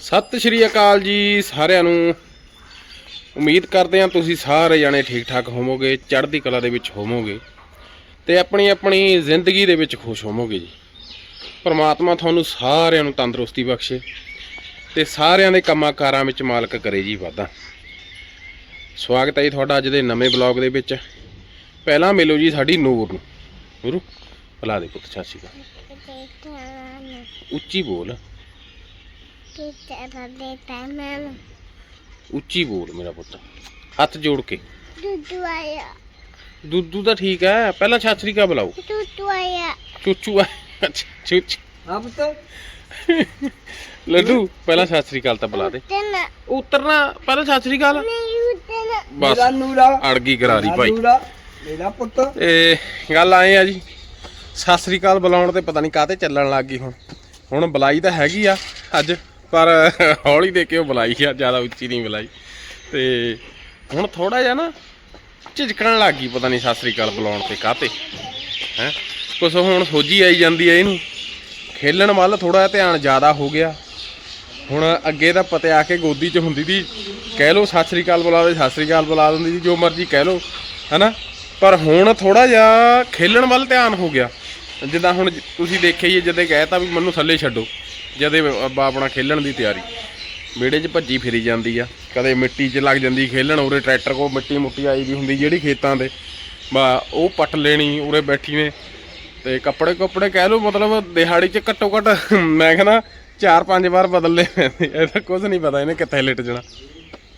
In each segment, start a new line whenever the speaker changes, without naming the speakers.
ਸਤਿ ਸ਼੍ਰੀ ਅਕਾਲ ਜੀ ਸਾਰਿਆਂ ਨੂੰ। ਉਮੀਦ ਕਰਦੇ ਹਾਂ ਤੁਸੀਂ ਸਾਰੇ ਜਣੇ ਠੀਕ ਠਾਕ ਹੋਵੋਗੇ ਚੜ੍ਹਦੀ ਕਲਾ ਦੇ ਵਿੱਚ ਹੋਵੋਗੇ ਤੇ ਆਪਣੀ ਆਪਣੀ ਜ਼ਿੰਦਗੀ ਦੇ ਵਿੱਚ ਖੁਸ਼ ਹੋਵੋਗੇ ਜੀ। ਪਰਮਾਤਮਾ ਤੁਹਾਨੂੰ ਸਾਰਿਆਂ ਨੂੰ ਤੰਦਰੁਸਤੀ ਬਖਸ਼ੇ ਤੇ ਸਾਰਿਆਂ ਦੇ ਕੰਮਾਂ ਕਾਰਾਂ ਵਿੱਚ ਮਾਲਕ ਕਰੇ ਜੀ ਵਾਧਾ। ਸਵਾਗਤ ਹੈ ਜੀ ਤੁਹਾਡਾ ਅੱਜ ਦੇ ਨਵੇਂ ਬਲੌਗ ਦੇ ਵਿੱਚ। ਪਹਿਲਾਂ ਮਿਲੋ ਜੀ ਸਾਡੀ ਨੂਰ ਨੂੰ। ਨੂਰੂ ਬੁਲਾ ਦੇ ਪੁੱਤ ਸਤਿ ਸ਼੍ਰੀ ਅਕਾਲ। ਉੱਚੀ ਬੋਲ। ਉੱਚੀ ਬੋਲ ਮੇਰਾ ਪੁੱਤ। ਹੱਥ ਜੋੜ ਕੇ। ਦੁੱਧੂ ਤਾਂ ਠੀਕ ਹੈ ਪਹਿਲਾਂ ਸ਼੍ਰੀ ਅਕਾਲ ਬੁਲਾਓ। ਚੂਚੂ ਆ ਅੱਛਾ ਚੂਚੂ।
ਹਾਂ ਪੁੱਤ।
ਲੱਡੂ ਪਹਿਲਾਂ ਸਤਿ ਸ਼੍ਰੀ ਅਕਾਲ ਤਾਂ ਬੁਲਾ ਦੇ। ਉਤਰਨਾ। ਪਹਿਲਾਂ ਸਤਿ ਸ਼੍ਰੀ ਅਕਾਲ। ਬਸ
ਮੇਰਾ ਨੂਰਾ।
ਅੜ ਗਈ ਗਰਾਰੀ ਭਾਈ।
ਨੂਰਾ ਮੇਰਾ ਪੁੱਤ।
ਤੇ ਗੱਲ ਆਏ ਆ ਜੀ। ਸਤਿ ਸ੍ਰੀ ਅਕਾਲ ਬੁਲਾਉਣ ਤੇ ਪਤਾ ਨਹੀਂ ਕਾਹਤੇ ਚੱਲਣ ਲੱਗ ਗਈ ਹੁਣ। ਹੁਣ ਬੁਲਾਈ ਤਾਂ ਹੈਗੀ ਆ ਅੱਜ। ਪਰ ਹੌਲੀ ਦੇ ਕੇ ਉਹ ਬੁਲਾਈ ਆ ਜ਼ਿਆਦਾ ਉੱਚੀ ਨਹੀਂ ਬੁਲਾਈ। ਤੇ ਹੁਣ ਥੋੜਾ ਜਿਹਾ ਨਾ ਝਿਜਕਣ ਲੱਗ ਗਈ ਪਤਾ ਨਹੀਂ ਸਤਿ ਸ੍ਰੀ ਅਕਾਲ ਬੁਲਾਉਣ ਤੇ ਕਾਹਤੇ ਹੈ। ਕੁਛ ਹੁਣ ਸੋਝੀ ਆਈ ਜਾਂਦੀ ਹੈ ਇਹਨੂੰ। ਖੇਲਣ ਵੱਲ ਥੋੜਾ ਜਿਹਾ ਧਿਆਨ ਜ਼ਿਆਦਾ ਹੋ ਗਿਆ। ਹੁਣ ਅੱਗੇ ਤਾਂ ਪਤੇ ਆ ਕੇ ਗੋਦੀ 'ਚ ਹੁੰਦੀ ਦੀ ਕਹਿ ਲਓ ਸਤਿ ਸ੍ਰੀ ਅਕਾਲ ਬੁਲਾ ਦੇ ਸਤਿ ਸ੍ਰੀ ਅਕਾਲ ਬੁਲਾ ਦਿੰਦੀ ਸੀ ਜੋ ਮਰਜ਼ੀ ਕਹਿ ਲਓ ਹਨਾ। ਪਰ ਹੁਣ ਥੋੜਾ ਜਿਹਾ ਖੇਲਣ ਵੱਲ ਧਿਆਨ ਹੋ ਗਿਆ। ਜਿੱਦਾਂ ਹੁਣ ਤੁਸੀਂ ਦੇਖਿਆ ਹੀ ਹੈ, ਜਦੇ ਕਹਿਤਾ ਵੀ ਮੈਨੂੰ ਥੱਲੇ ਛੱਡੋ। ਜਦੇ ਬ- ਆਪਣਾ ਖੇਲਣ ਦੀ ਤਿਆਰੀ। ਵਿਹੜੇ 'ਚ ਭੱਜੀ ਫਿਰੀ ਜਾਂਦੀ ਆ। ਕਦੇ ਮਿੱਟੀ 'ਚ ਲੱਗ ਜਾਂਦੀ ਖੇਲਣ, ਉਰੇ ਟਰੈਕਟਰ ਕੋ ਮਿੱਟੀ ਮੁੱਟੀ ਆਈ ਵੀ ਹੁੰਦੀ ਜਿਹੜੀ ਖੇਤਾਂ ਦੇ। ਬਾ, ਉਹ ਪੱਟ ਲੈਣੀ, ਉਰੇ ਬੈਠੀ ਨੇ। ਤੇ ਕੱਪੜੇ ਕੱਪੜੇ ਕਹਿ ਲਓ, ਮਤਲਬ ਦਿਹਾੜੀ 'ਚ ਘੱਟੋ ਘੱਟ, ਮੈਂ ਕਹਿੰਦਾ, ਚਾਰ ਪੰਜ ਵਾਰ ਬਦਲਨੇ ਪੈਂਦੇ। ਇਹਦਾ ਕੁਝ ਨਹੀਂ ਪਤਾ ਇਹਨੇ ਕਿੱਥੇ ਲਿਟ ਜਾਣਾ।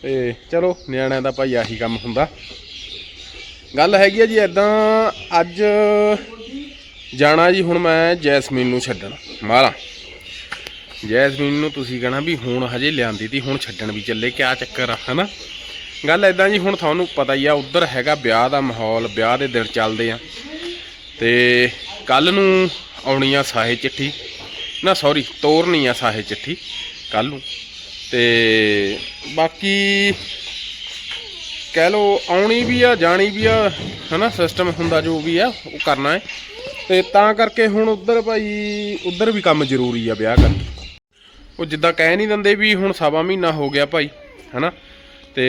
ਤੇ ਚਲੋ, ਨਿਆਣਿਆਂ ਦਾ ਭਾਈ ਆਹੀ ਕੰਮ ਹੁੰਦਾ। ਗੱਲ ਹੈਗੀ ਆ ਜੀ ਐਦਾਂ ਅੱਜ ਜਾਣਾ ਜੀ ਹੁਣ ਮੈਂ ਜੈਸਮੀਨ ਨੂੰ ਛੱਡਣ। ਮਾਲਾ ਜੈਸਮੀਨ ਨੂੰ ਤੁਸੀਂ ਕਹਣਾ ਵੀ ਹੁਣ ਹਜੇ ਲਿਆਂਦੀ ਤੀ, ਹੁਣ ਛੱਡਣ ਵੀ ਚੱਲੇ, ਕਿਆ ਚੱਕਰ ਆ, ਹਨਾ? ਗੱਲ ਐਦਾਂ ਜੀ, ਹੁਣ ਤੁਹਾਨੂੰ ਪਤਾ ਹੀ ਆ, ਉਧਰ ਹੈਗਾ ਵਿਆਹ ਦਾ ਮਾਹੌਲ, ਵਿਆਹ ਦੇ ਦਿਨ ਚੱਲਦੇ ਆ। ਤੇ ਕੱਲ ਨੂੰ ਆਉਣੀ ਆ ਸਾਹੇ ਚਿੱਠੀ। ਨਾ ਸੌਰੀ ਤੋਰਨੀ ਆ ਸਾਹੇ ਚਿੱਠੀ, ਕੱਲ ਨੂੰ। ਤੇ ਬਾਕੀ ਕਹਿ ਲੋ ਆਉਣੀ ਵੀ ਆ, ਜਾਣੀ ਵੀ ਆ, ਹਨਾ ਸਿਸਟਮ ਹੁੰਦਾ ਜੋ ਵੀ ਆ, ਉਹ ਕਰਨਾ ਹੈ। ਤੇ ਤਾਂ ਕਰਕੇ ਹੁਣ ਉਧਰ ਭਾਈ, ਉਧਰ ਵੀ ਕੰਮ ਜ਼ਰੂਰੀ ਆ ਵਿਆਹ ਕਰਨ ਉਹ ਜਿੱਦਾਂ ਕਹਿ ਨਹੀਂ ਦਿੰਦੇ ਵੀ ਹੁਣ ਸਵਾ ਮਹੀਨਾ ਹੋ ਗਿਆ ਭਾਈ ਹਨਾ? ਤੇ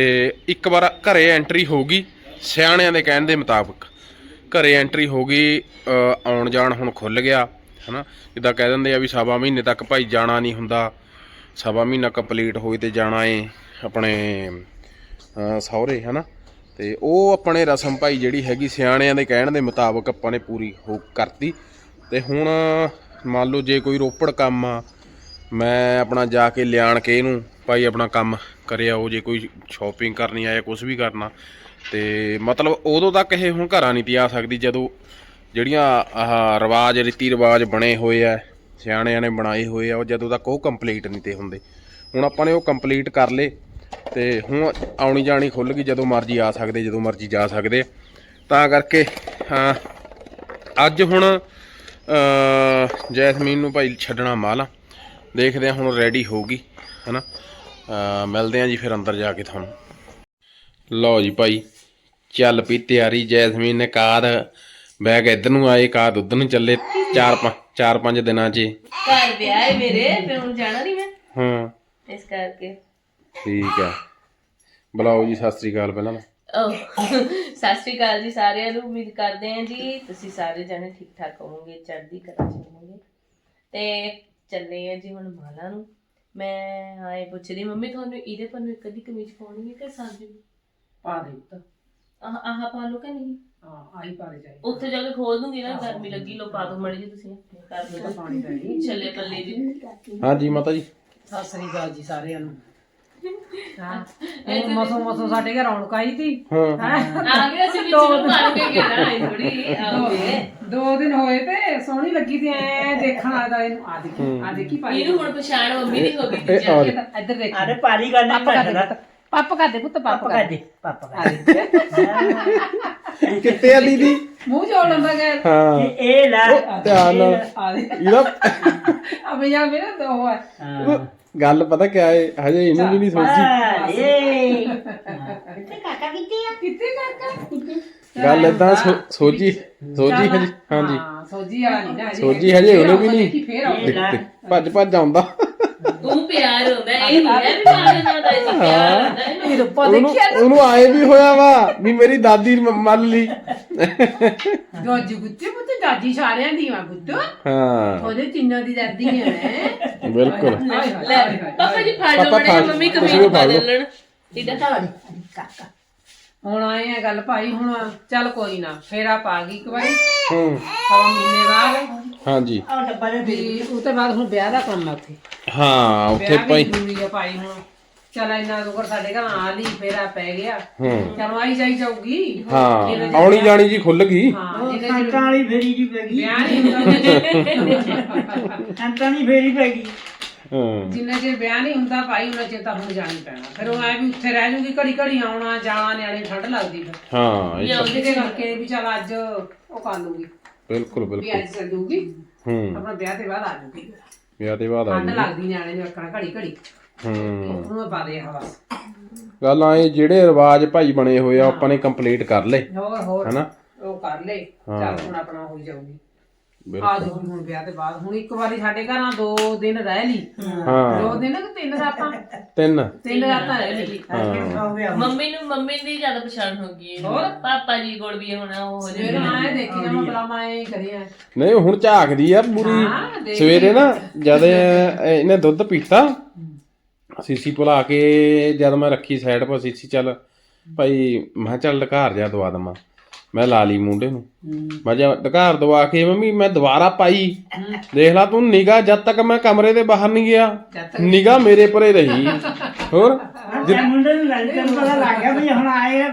ਇੱਕ ਵਾਰ ਘਰੇ ਐਂਟਰੀ ਹੋ ਗਈ ਸਿਆਣਿਆਂ ਦੇ ਕਹਿਣ ਦੇ ਮੁਤਾਬਕ। ਘਰੇ ਐਂਟਰੀ ਹੋ ਗਈ ਆਉਣ ਜਾਣ ਹੁਣ ਖੁੱਲ ਗਿਆ ਹਨਾ? ਜਿੱਦਾਂ ਕਹਿ ਦਿੰਦੇ ਆ ਵੀ ਸਵਾ ਮਹੀਨੇ ਤੱਕ ਭਾਈ ਜਾਣਾ ਨਹੀਂ ਹੁੰਦਾ। ਸਵਾ ਮਹੀਨਾ ਕੰਪਲੀਟ ਹੋਏ ਤੇ ਜਾਣਾ ਏ ਆਪਣੇ ਅ, ਸਹੁਰੇ ਹਨਾ? ਤੇ ਉਹ ਆਪਣੇ ਰਸਮ ਭਾਈ ਜਿਹੜੀ ਹੈਗੀ ਸਿਆਣਿਆਂ ਦੇ ਕਹਿਣ ਦੇ ਮੁਤਾਬਕ ਆਪਾਂ ਨੇ ਪੂਰੀ ਹੋ ਕਰਤੀ। ਤੇ ਹੁਣ ਮੰਨ ਲਓ ਜੇ ਕੋਈ ਰੋਪੜ ਕੰਮ ਆ ਮੈਂ ਆਪਣਾ ਜਾ ਕੇ ਲਿਆਣ ਕੇ ਇਹਨੂੰ, ਭਾਈ ਆਪਣਾ ਕੰਮ ਕਰਿਆ ਉਹ ਜੇ ਕੋਈ ਸ਼ਾਪਿੰਗ ਕਰਨੀ ਆਇਆ ਕੁਝ ਵੀ ਕਰਨਾ। ਤੇ ਮਤਲਬ ਉਦੋਂ ਤੱਕ ਇਹ ਹੁਣ ਘਰਾਂ ਨਹੀਂ ਤੀ ਆ ਸਕਦੀ, ਜਦੋਂ ਜਿਹੜੀਆਂ ਆਹ ਰਿਵਾਜ, ਰੀਤੀ ਰਿਵਾਜ ਬਣੇ ਹੋਏ ਆ, ਸਿਆਣਿਆਂ ਨੇ ਬਣਾਏ ਹੋਏ ਆ, ਉਹ ਜਦੋਂ ਤੱਕ ਉਹ ਕੰਪਲੀਟ ਨਹੀਂ ਤੇ ਹੁੰਦੇ। ਹੁਣ ਆਪਾਂ ਨੇ ਉਹ ਕੰਪਲੀਟ ਕਰ ਲਏ ਤੇ ਹੁਣ ਆਉਣੀ ਜਾਣੀ ਖੁੱਲ ਗਈ, ਜਦੋਂ ਮਰਜ਼ੀ ਆ ਸਕਦੇ, ਜਦੋਂ ਮਰਜ਼ੀ ਜਾ ਸਕਦੇ। ਤਾਂ ਕਰਕੇ ਅੱਜ ਹੁਣ ਜੈਸਮੀਨ ਨੂੰ ਭਾਈ ਛੱਡਣਾ ਮਾਲਾ। ਦੇਖਦੇ ਆ ਹੁਣ ਰੈਡੀ ਹੋਊਗੀ ਹਨਾ? ਮਿਲਦੇ ਆ ਜੀ ਫਿਰ ਅੰਦਰ ਜਾ ਕੇ ਤੁਹਾਨੂੰ। ਲਓ ਜੀ ਭਾਈ ਚੱਲ ਪਈ ਤਿਆਰੀ ਜੈਸਮੀਨ ਨੇ ਕਾਦ ਬੈਗ ਇੱਧਰ ਨੂੰ ਆਏ ਕਾਦ ਉੱਧਰ ਨੂੰ ਚੱਲੇ ਚਾਰ ਪੰਜ ਚਾਰ ਪੰਜ ਦਿਨਾਂ 'ਚ।
ਘਰ ਵਿਆਹ ਹੈ ਮੇਰੇ ਫਿਰ ਹੁਣ ਜਾਣਾ ਨਹੀਂ ਮੈਂ।
ਹਾਂ।
ਇਸ ਕਰਕੇ।
ਠੀਕ ਆ। ਬੁਲਾਓ ਜੀ ਸਤਿ ਸ੍ਰੀ ਅਕਾਲ ਪਹਿਲਾਂ
ਸਤਿ ਸ਼੍ਰੀ ਅਕਾਲ ਜੀ ਸਾਰਿਆਂ ਨੂੰ ਉਮੀਦ ਕਰਦੇ ਹਾਂ ਜੀ ਤੁਸੀਂ ਸਾਰੇ ਜਣੇ ਠੀਕ ਠਾਕ ਹੋਵੋਗੇ ਚੜ੍ਹਦੀ ਕਲਾ ਚ ਹੋਵੋਗੇ। ਤੇ ਚੱਲੇ ਆ ਜੀ ਹੁਣ ਮਾਲਾ ਨੂੰ। ਮੈਂ ਆਏ ਪੁੱਛਦੀ ਮੰਮੀ ਤੁਹਾਨੂੰ ਇਹਦੇ ਪਰ ਨੂੰ ਇੱਕ ਅੱਧੀ ਕਮੀਜ਼ ਪਾਉਣੀ ਹੈ ਕਿ ਸਾਡੀ
ਪਾ ਦੇ ਪੁੱਤ।
ਆਹ ਆਹ ਪਾ ਲਓ ਕਿ ਨਹੀਂ?
ਹਾਂ ਆਹੀ ਪਾ ਦੇ ਜਾਈ
ਉੱਥੇ ਜਾ ਕੇ ਖੋਲ ਦੂੰਗੀ ਨਾ ਗਰਮੀ ਲੱਗੀ ਲੋ ਪਾ ਦੋ ਮੜੀ ਜੀ ਤੁਸੀਂ ਕਰ ਦੋ
ਪਾਣੀ ਪੈਣੀ।
ਛੱਲੇ ਪੱਲੇ ਜੀ।
ਹਾਂਜੀ ਮਾਤਾ ਜੀ।
ਸਤਿ ਸ੍ਰੀ ਅਕਾਲ ਜੀ ਸਾਰਿਆਂ ਨੂੰ। ਇਹ ਮਸੋ ਮਸੋ ਸਾਡੇ ਘਰ ਰੌਣਕ ਆਈ ਤੀ
ਹਾਂ।
ਆ ਗਿਆ ਸੀ ਵਿੱਚ ਨੂੰ ਮਾਰ ਕੇ ਗਿਆ ਨਾ ਥੋੜੀ ਆਓਗੇ
ਦੋ ਦਿਨ ਹੋਏ ਤੇ ਸੋਹਣੀ ਲੱਗੀ ਤੇ ਐ ਦੇਖਣ ਆਦਾ ਇਹਨੂੰ ਆ ਦੇਖੀ ਆ ਦੇਖੀ ਪਾਈ।
ਇਹਨੂੰ ਹੁਣ ਪਛਾਣ ਮੰਮੀ ਦੀ ਹੋ ਗਈ
ਜੀ।
ਇੱਧਰ ਦੇਖ।
ਅਰੇ ਪਾਲੀ ਗੱਲ ਨਹੀਂ ਕਰਦਾ
ਪਾਪ ਕਰ ਦੇ ਪੁੱਤ ਪਾਪ
ਪਾਪਾ
ਕਰ
ਦੇ ਪਾਪਾ
ਆ ਦੇ
ਕਿੱਥੇ ਆ ਦੀਦੀ?
ਮੂੰਹ ਜੋੜ ਲੰਦਾ ਗੈਰ
ਹਾਂ।
ਇਹ ਲੈ।
ਧਿਆਨ ਨਾਲ।
ਆ ਦੇ।
ਇਹਦਾ
ਅਬ ਯਾ ਮੇਰਾ ਦੋ ਹੈ
ਹਾਂ।
ਗੱਲ ਪਤਾ ਕਿਆ ਹੈ ਹਜੇ ਇਹਨੂੰ ਵੀ ਨਹੀਂ ਸੋਚੀ।
ਇਹ।
ਕਿੱਥੇ ਕਾਕਾ
ਗੱਲ ਏਦਾਂ ਸੋ- ਸੋਚੀ। ਸੋਚੀ ਹਜੇ ਹਾਂਜੀ।
ਹਾਂ ਸੋਜੀ ਵਾਲਾ ਨਹੀਂ ਨਾ ਹਜੇ।
ਸੋਜੀ ਹਜੇ ਉਹਨੇ ਵੀ ਨਹੀਂ।
ਦੇਖੀ ਫੇਰ ਆਉਂਦਾ।
ਦੇਖ, ਦੇਖ, ਭੱਜ ਭੱਜ ਆਉਂਦਾ।
ਤੂੰ ਪਿਆਰ ਹੁੰਦਾ ਇਹ ਨਹੀਂ ਹੈ ਵੀ ਮਾਂ ਇਹ
ਰੂਪਾ
ਉਹਨੂੰ
ਦੇਖਿਆ
ਉਹਨੂੰ ਆਏ ਵੀ ਹੋਇਆ ਵਾ ਵੀ ਮੇਰੀ ਦਾਦੀ ਮ- ਮੰਨ ਲਈ।
ਗੋਜੀ ਗੁੱਤੇ ਪੁੱਤੇ ਦਾਦੀ ਸਾਰਿਆਂ ਦੀ ਵਾ ਗੁੱਤ।
ਹਾਂ।
ਉਹਦੇ ਤਿੰਨਾਂ ਦੀ ਦਾਦੀ ਹੈ
ਬਿਲਕੁਲ।
ਲੈ ਪਾਪਾ ਜੀ ਫੜ ਲਓ
ਪਾਪਾ
ਬੜੇ
ਫੜ-
ਮੰਮੀ
ਤੁਸੀਂ
ਕਮੀਜ਼
ਵੀ
ਪਾ
ਫੜ ਲਓ।
ਦੇਣ ਇਹਦਾ
ਹੁਣ ਆਏ ਆ ਗੱਲ ਭਾਈ ਹੁਣ ਚੱਲ ਕੋਈ ਨਾ ਫੇਰਾ ਪਾ ਗਈ ਇੱਕ ਵਾਰੀ।
ਹੂੰ।
ਸਵਾ ਮਹੀਨੇ ਬਾਅਦ।
ਹਾਂਜੀ।
ਵੀ ਉਹ ਤੋਂ ਬਾਅਦ ਹੁਣ ਵਿਆਹ ਦਾ ਕੰਮ ਆ ਉੱਥੇ।
ਹਾਂ ਉੱਥੇ
ਵਿਆਹ ਵੀ
ਭਾਈ।
ਜ਼ਰੂਰੀ ਆ ਭਾਈ ਹੁਣ। ਚੱਲ ਇੰਨਾ ਦੁਕਰ ਸਾਡੇ ਘਰ ਆ ਲਈ ਫੇਰਾ ਪੈ ਗਿਆ।
ਹੂੰ।
ਚਲੋ ਆਈ ਜਾਈ ਜਾਊਗੀ।
ਹਾਂ ਆਉਣੀ ਜਾਣੀ ਜੀ ਖੁੱਲ ਗਈ।
ਹਾਂ ਜਿਹਨੇ
ਵਾਲੀ ਫੇਰੀ ਜੀ ਪੈ ਗਈ।
ਵਿਆਹ ਨਹੀਂ ਹੁੰਦਾ
ਸੰਤਾਂ ਦੀ ਫੇਰੀ ਪੈ ਗਈ।
ਹਾਂ।
ਜਿੰਨੇ ਚਿਰ ਵਿਆਹ ਨਹੀਂ ਹੁੰਦਾ ਭਾਈ ਉਹਨਾਂ ਚਿਰ ਤਾਂ ਹੁਣ ਜਾਣੀ ਪੈਣਾ। ਫਿਰ ਉਹ ਐ ਵੀ ਉੱਥੇ ਰਹਿ ਜੂਗੀ ਘੜੀ ਘੜੀ ਆਉਣਾ ਜਾਣਾ ਨਿਆਣੇ ਠੰਡ ਲੱਗਦੀ ਫਿਰ।
ਹਾਂ ਇਹ ਤਾਂ
ਉਹਦੇ ਕਰਕੇ ਵੀ ਚੱਲ ਅੱਜ ਉਹ ਕਰ ਲੂਗੀ
ਬਿਲਕੁਲ
ਵੀ
ਬਿਲਕੁਲ।
ਅੱਜ ਚੱਲ ਜੂਗੀ
ਹੂੰ।
ਆਪਣਾ ਵਿਆਹ ਤੇ ਬਾਅਦ ਆ ਜੂਗੀ
ਵਿਆਹ ਦੇ ਬਾਅਦ ਆ
ਠੰਡ
ਜੀ
ਲੱਗਦੀ ਨਿਆਣੇ ਨੂੰ ਰੱਖਣਾ ਘੜੀ ਘੜੀ
ਹੂੰ।
ਉਹਨੂੰ ਪਾ ਦੇ ਹਵਾ
ਗੱਲ ਆਏ ਜਿਹੜੇ ਰਿਵਾਜ ਭਾਈ ਬਣੇ ਹੋਏ ਆ ਆਪਾਂ ਨੇ ਕੰਪਲੀਟ ਕਰ ਲਏ।
ਹੋਰ ਹੋਰ।
ਹਨਾ?
ਉਹ ਕਰ ਲੈ ਚੱਲ ਹੁਣ ਆਪਣਾ ਹੋ ਜਾਊਗੀ। ਆ
ਬਿਲਕੁਲ
ਹੁਣ ਵਿਆਹ ਤੇ ਬਾਅਦ ਹੁਣ ਇੱਕ ਵਾਰੀ ਸਾਡੇ ਘਰਾਂ ਦੋ ਦਿਨ ਰਹਿ ਲਈ।
ਹਾਂ।
ਦੋ ਦਿਨ ਕਿ ਤਿੰਨ ਰਾਤਾਂ?
ਤਿੰਨ।
ਤਿੰਨ ਰਾਤਾਂ ਰਹਿ ਲਈ।
ਹੋ। ਗਿਆ
ਮੰਮੀ ਨੂੰ ਮੰਮੀ ਦੀ ਜ਼ਿਆਦਾ ਪਛਾਣ ਹੋ ਗਈ ਹੈ।
ਹੋਰ?
ਪਾਪਾ ਜੀ ਕੋਲ ਵੀ ਹੁਣ ਉਹ ਹੋ
ਫਿਰ ਆਏ ਦੇਖੀ ਨਾ ਬਲਾਮਾ ਐ ਕਰਿਆ
ਨਹੀਂ ਹੁਣ ਝਾਕਦੀ ਆ ਪੂਰੀ।
ਹਾਂ, ਦੇਖ
ਸਵੇਰੇ ਨਾ ਜਦ ਇਹ- ਇਹਨੇ ਦੁੱਧ ਪੀਤਾ ਸੀਸੀ ਭੁਲਾ ਕੇ ਜਦ ਮੈਂ ਰੱਖੀ ਸਾਈਡ 'ਪਰ ਸੀਸੀ ਚੱਲ ਭਾਈ ਮੈਂ ਕਿਹਾ ਚੱਲ ਢਕਾਰ ਜਾ ਦਵਾ ਦਮਾ ਮੈਂ ਲਾ ਲਈ ਮੁੰਡੇ ਨੂੰ। ਮੈਂ ਜਾ ਢਕਾਰ ਦਵਾ ਕੇ ਮੰਮੀ ਮੈਂ ਦੁਬਾਰਾ ਪਾਈ। ਦੇਖ ਲਾ ਤੂੰ ਨਿਗਾ ਜਦ ਤੱਕ ਮੈਂ ਕਮਰੇ ਦੇ ਬਾਹਰ ਨਹੀਂ ਗਿਆ ਨਿਗਾ ਮੇਰੇ ਪਰੇ ਰਹੀ। ਹੋਰ?
ਜੇ ਮੁੰਡੇ ਨੂੰ ਲੱਗ ਤੈਨੂੰ ਪਤਾ ਲੱਗ ਗਿਆ ਵੀ ਹੁਣ ਆਏ ਆ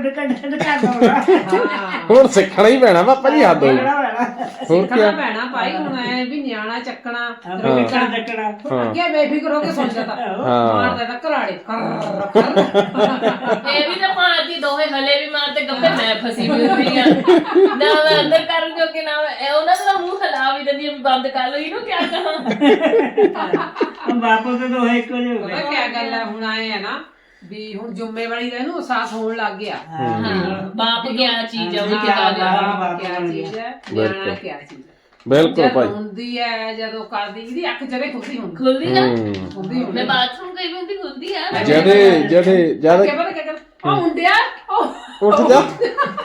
ਸਿੱਖਣਾ ਹੀ ਪੈਣਾ ਪਾਪਾ ਜੀ ਹੱਦ ਹੋ ਗਈ। ਹੋਰ ਕੀ
ਸਿੱਖਣਾ ਪੈਣਾ ਭਾਈ ਹੁਣ ਐ ਵੀ ਨਿਆਣਾ ਚੱਕਣਾ ਅੱਗੇ ਬੇਫਿਕਰ ਹੋ ਕੇ ਸੌਂ ਜਾਂਦਾ।
ਹਾਂ।
ਮਾਰਦਾ ਤਾਂ ਘਰਾੜੇ। ਕਰ
ਇਹ ਵੀ ਤਾਂ ਮਾਰਦੀ ਦੋਹੇ ਹਲੇ ਵੀ ਮਾਰਦੇ ਗੱਪੇ ਮੈਂ ਫਸੀ ਹੋਈ ਹੁੰਦੀ ਆ। ਨਾ ਮੈਂ ਅੰਦਰ ਕਰਨ ਕਿਉਂਕਿ ਨਾ ਮੈਂ- ਇਹ ਉਹਨਾਂ ਦਾ ਮੂੰਹ ਹਲਾ ਵੀ ਦਿੰਦੀ ਆ ਵੀ ਬੰਦ ਕਰ ਲਓ ਇਹਨੂੰ ਕਿਆ ਕਹਾਂ
ਬਾਪੂ ਤੇ ਦੋ ਇੱਕ ਹੋ ਗਏ।
ਪਤਾ ਕੀ ਗੱਲ ਹੈ ਹੁਣ ਆਏ ਆ ਨਾ ਵੀ ਹੁਣ ਜ਼ਿੰਮੇਵਾਰੀ ਦਾ ਇਹਨੂੰ ਅਹਿਸਾਸ ਹੋਣ ਲੱਗ ਗਿਆ।
ਹਾਂ। ਬਾਪ ਕਿਆ ਚੀਜ਼ ਆ ਉਹ ਕਿਆ
ਹਾਂ।
ਬਾਪ ਕਿਆ ਚੀਜ਼ ਹੈ ਨਿਆਣਾ ਕਿਆ ਚੀਜ਼ ਹੈ।
ਬਿਲਕੁਲ
ਜਦ
ਭਾਈ।
ਹੁੰਦੀ ਹੈ ਜਦੋਂ ਕਰਦੀ ਇਹਦੀ ਅੱਖ ਜਰੇ ਖੁੱਲਦੀ ਹੁੰਦੀ।
ਖੁੱਲਦੀ ਨਾ।
ਹੂੰ।
ਹੁੰਦੀ।
ਮੈਂ
ਹੁੰਦੀ
ਬਾਥਰੂਮ ਗਈ ਹੁੰਦੀ ਖੁੱਲਦੀ ਆ।
ਜਦੇ ਜਦੇ ਜਦ
ਕਿਆ ਪਤਾ ਕਿਆ ਕਰ ਉਹ ਹੁੰਦਿਆ ਉਹ
ਉੱਠ ਜਾ